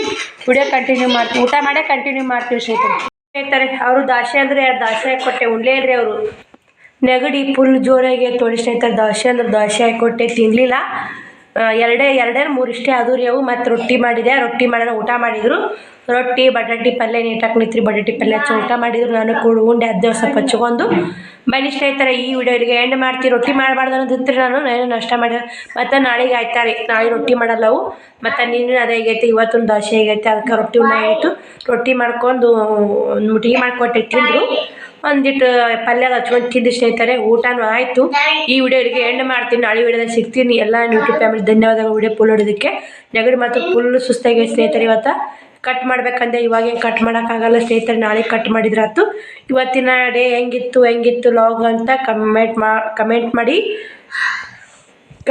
ವಿಡಿಯೋ ಕಂಟಿನ್ಯೂ ಮಾಡ್ತೀವಿ. ಊಟ ಮಾಡೇ ಕಂಟಿನ್ಯೂ ಮಾಡ್ತೀವಿ ಸ್ನೇಹಿತರೆ. ಸ್ನೇಹಿತರೆ, ಅವರು ದಾಸೆ ಅಂದರೆ ಯಾರು ದಾಸೆ ಕೊಟ್ಟೆ? ಉಣ್ಲೇ ಇಲ್ರಿ ಅವರು. ನೆಗಡಿ ಫುಲ್ ಜೋರಾಗಿ ತೋಳಿ ಸ್ನೇಹಿತರೆ ದಾಸೆ ಅಂದ್ರೆ ದಾಸೆ ಕೊಟ್ಟೆ ತಿನ್ನಲಿಲ್ಲ ಎರಡೇ ಎರಡೇ, ಮೂರು ಇಷ್ಟೇ ಅದು ರೀ ಅವು ಮತ್ತು ರೊಟ್ಟಿ ಮಾಡಿದೆ. ರೊಟ್ಟಿ ಮಾಡೋಣ, ಊಟ ಮಾಡಿದರು. ರೊಟ್ಟಿ ಬಟಾಟಿ ಪಲ್ಯ ನೀಟಾಗಿ ನಿಂತ್ರಿ ಬಟಾಟಿ ಪಲ್ಯ ಹಚ್ಚಿ ಊಟ ಮಾಡಿದ್ರು. ನಾನು ಕೂಡ ಉಂಡೆ ಅದ್ದೆ ಸ್ವಲ್ಪ ಹಚ್ಕೊಂಡು ಬನ್ನಿ ಸ್ನೇಹಿತರೆ, ಈ ವಿಡಿಯೋರಿಗೆ ಎಂಡ್ ಮಾಡ್ತೀವಿ ರೊಟ್ಟಿ ಮಾಡಬಾರ್ದು ಅನ್ನೋದಿತ್ತು ನಾನು ನಾನು ನಷ್ಟ ಮಾಡಿ ಮತ್ತು ನಾಳೆಗೆ ಆಯ್ತಾರೆ ನಾಳೆ ರೊಟ್ಟಿ ಮಾಡಲ್ಲವು ಮತ್ತು ನೀನು ಅದೇ ಇವತ್ತು ಒಂದು ದೋಸೆ ಹೇಗೈತೆ ಅದಕ್ಕೆ ರೊಟ್ಟಿ ಉಣ್ಣಾಗಿತ್ತು ರೊಟ್ಟಿ ಮಾಡ್ಕೊಂಡು ಮುಟ್ಟಿಗೆ ಮಾಡ್ಕೊಟ್ಟೆ ತಿಂದರು ಒಂದಿಟ್ಟು ಪಲ್ಯ ಹಚ್ಕೊಂಡು ತಿಂದು ಸ್ನೇಹಿತರೆ, ಊಟನೂ ಆಯಿತು. ಈ ವಿಡಿಯೋ ವಿಡಿಯೋಗೆ ಎಂಡ್ ಮಾಡ್ತೀನಿ. ನಾಳೆ ವಿಡಿಯೋದಲ್ಲಿ ಸಿಗ್ತೀನಿ. ಎಲ್ಲ ಯೂಟ್ಯೂಬ್ ಫ್ಯಾಮಿಲಿ ಧನ್ಯವಾದಗಳು ವಿಡಿಯೋ ಫುಲ್ ಹೊಡೋದಕ್ಕೆ ನೆಗಡಿ ಮಾತ್ರ ಫುಲ್ ಸುಸ್ತಾಗಿ ಸ್ನೇಹಿತರೆ ಇವತ್ತು. ಕಟ್ ಮಾಡ್ಬೇಕಂದ್ರೆ ಇವಾಗ ಕಟ್ ಮಾಡೋಕ್ಕಾಗಲ್ಲ ಸ್ನೇಹಿತರೆ. ನಾಳೆ ಕಟ್ ಮಾಡಿದ್ರಾತು ಇವತ್ತಿನ ಡೇ ಹೆಂಗಿತ್ತು ಹೆಂಗಿತ್ತು ಲಾಗ್ ಅಂತ ಕಮೆಂಟ್ ಮಾ ಕಮೆಂಟ್ ಮಾಡಿ.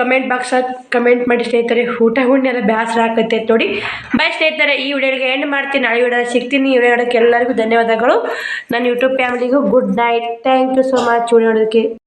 ಕಮೆಂಟ್ ಬಾಕ್ಸ್ ಕಮೆಂಟ್ ಮಾಡಿ ಸ್ನೇಹಿತರೆ. ಊಟ ಹುಣ್ಣಿ ಎಲ್ಲ ಬೇಸರ ಆಗುತ್ತೆ ನೋಡಿ. ಬಾಯ್ ಸ್ನೇಹಿತರೆ. ಈ ವಿಡಿಯೋಗೆ ಎಂಡ್ ಮಾಡ್ತೀನಿ. ನಾಳೆ ವಿಡಿಯೋ ಸಿಗ್ತೀನಿ. ಈ ವಿಡಿಯೋಕ್ಕೆ ಎಲ್ಲರಿಗೂ ಧನ್ಯವಾದಗಳು. ನನ್ನ YouTube ಫ್ಯಾಮಿಲಿಗೂ good night thank you so much video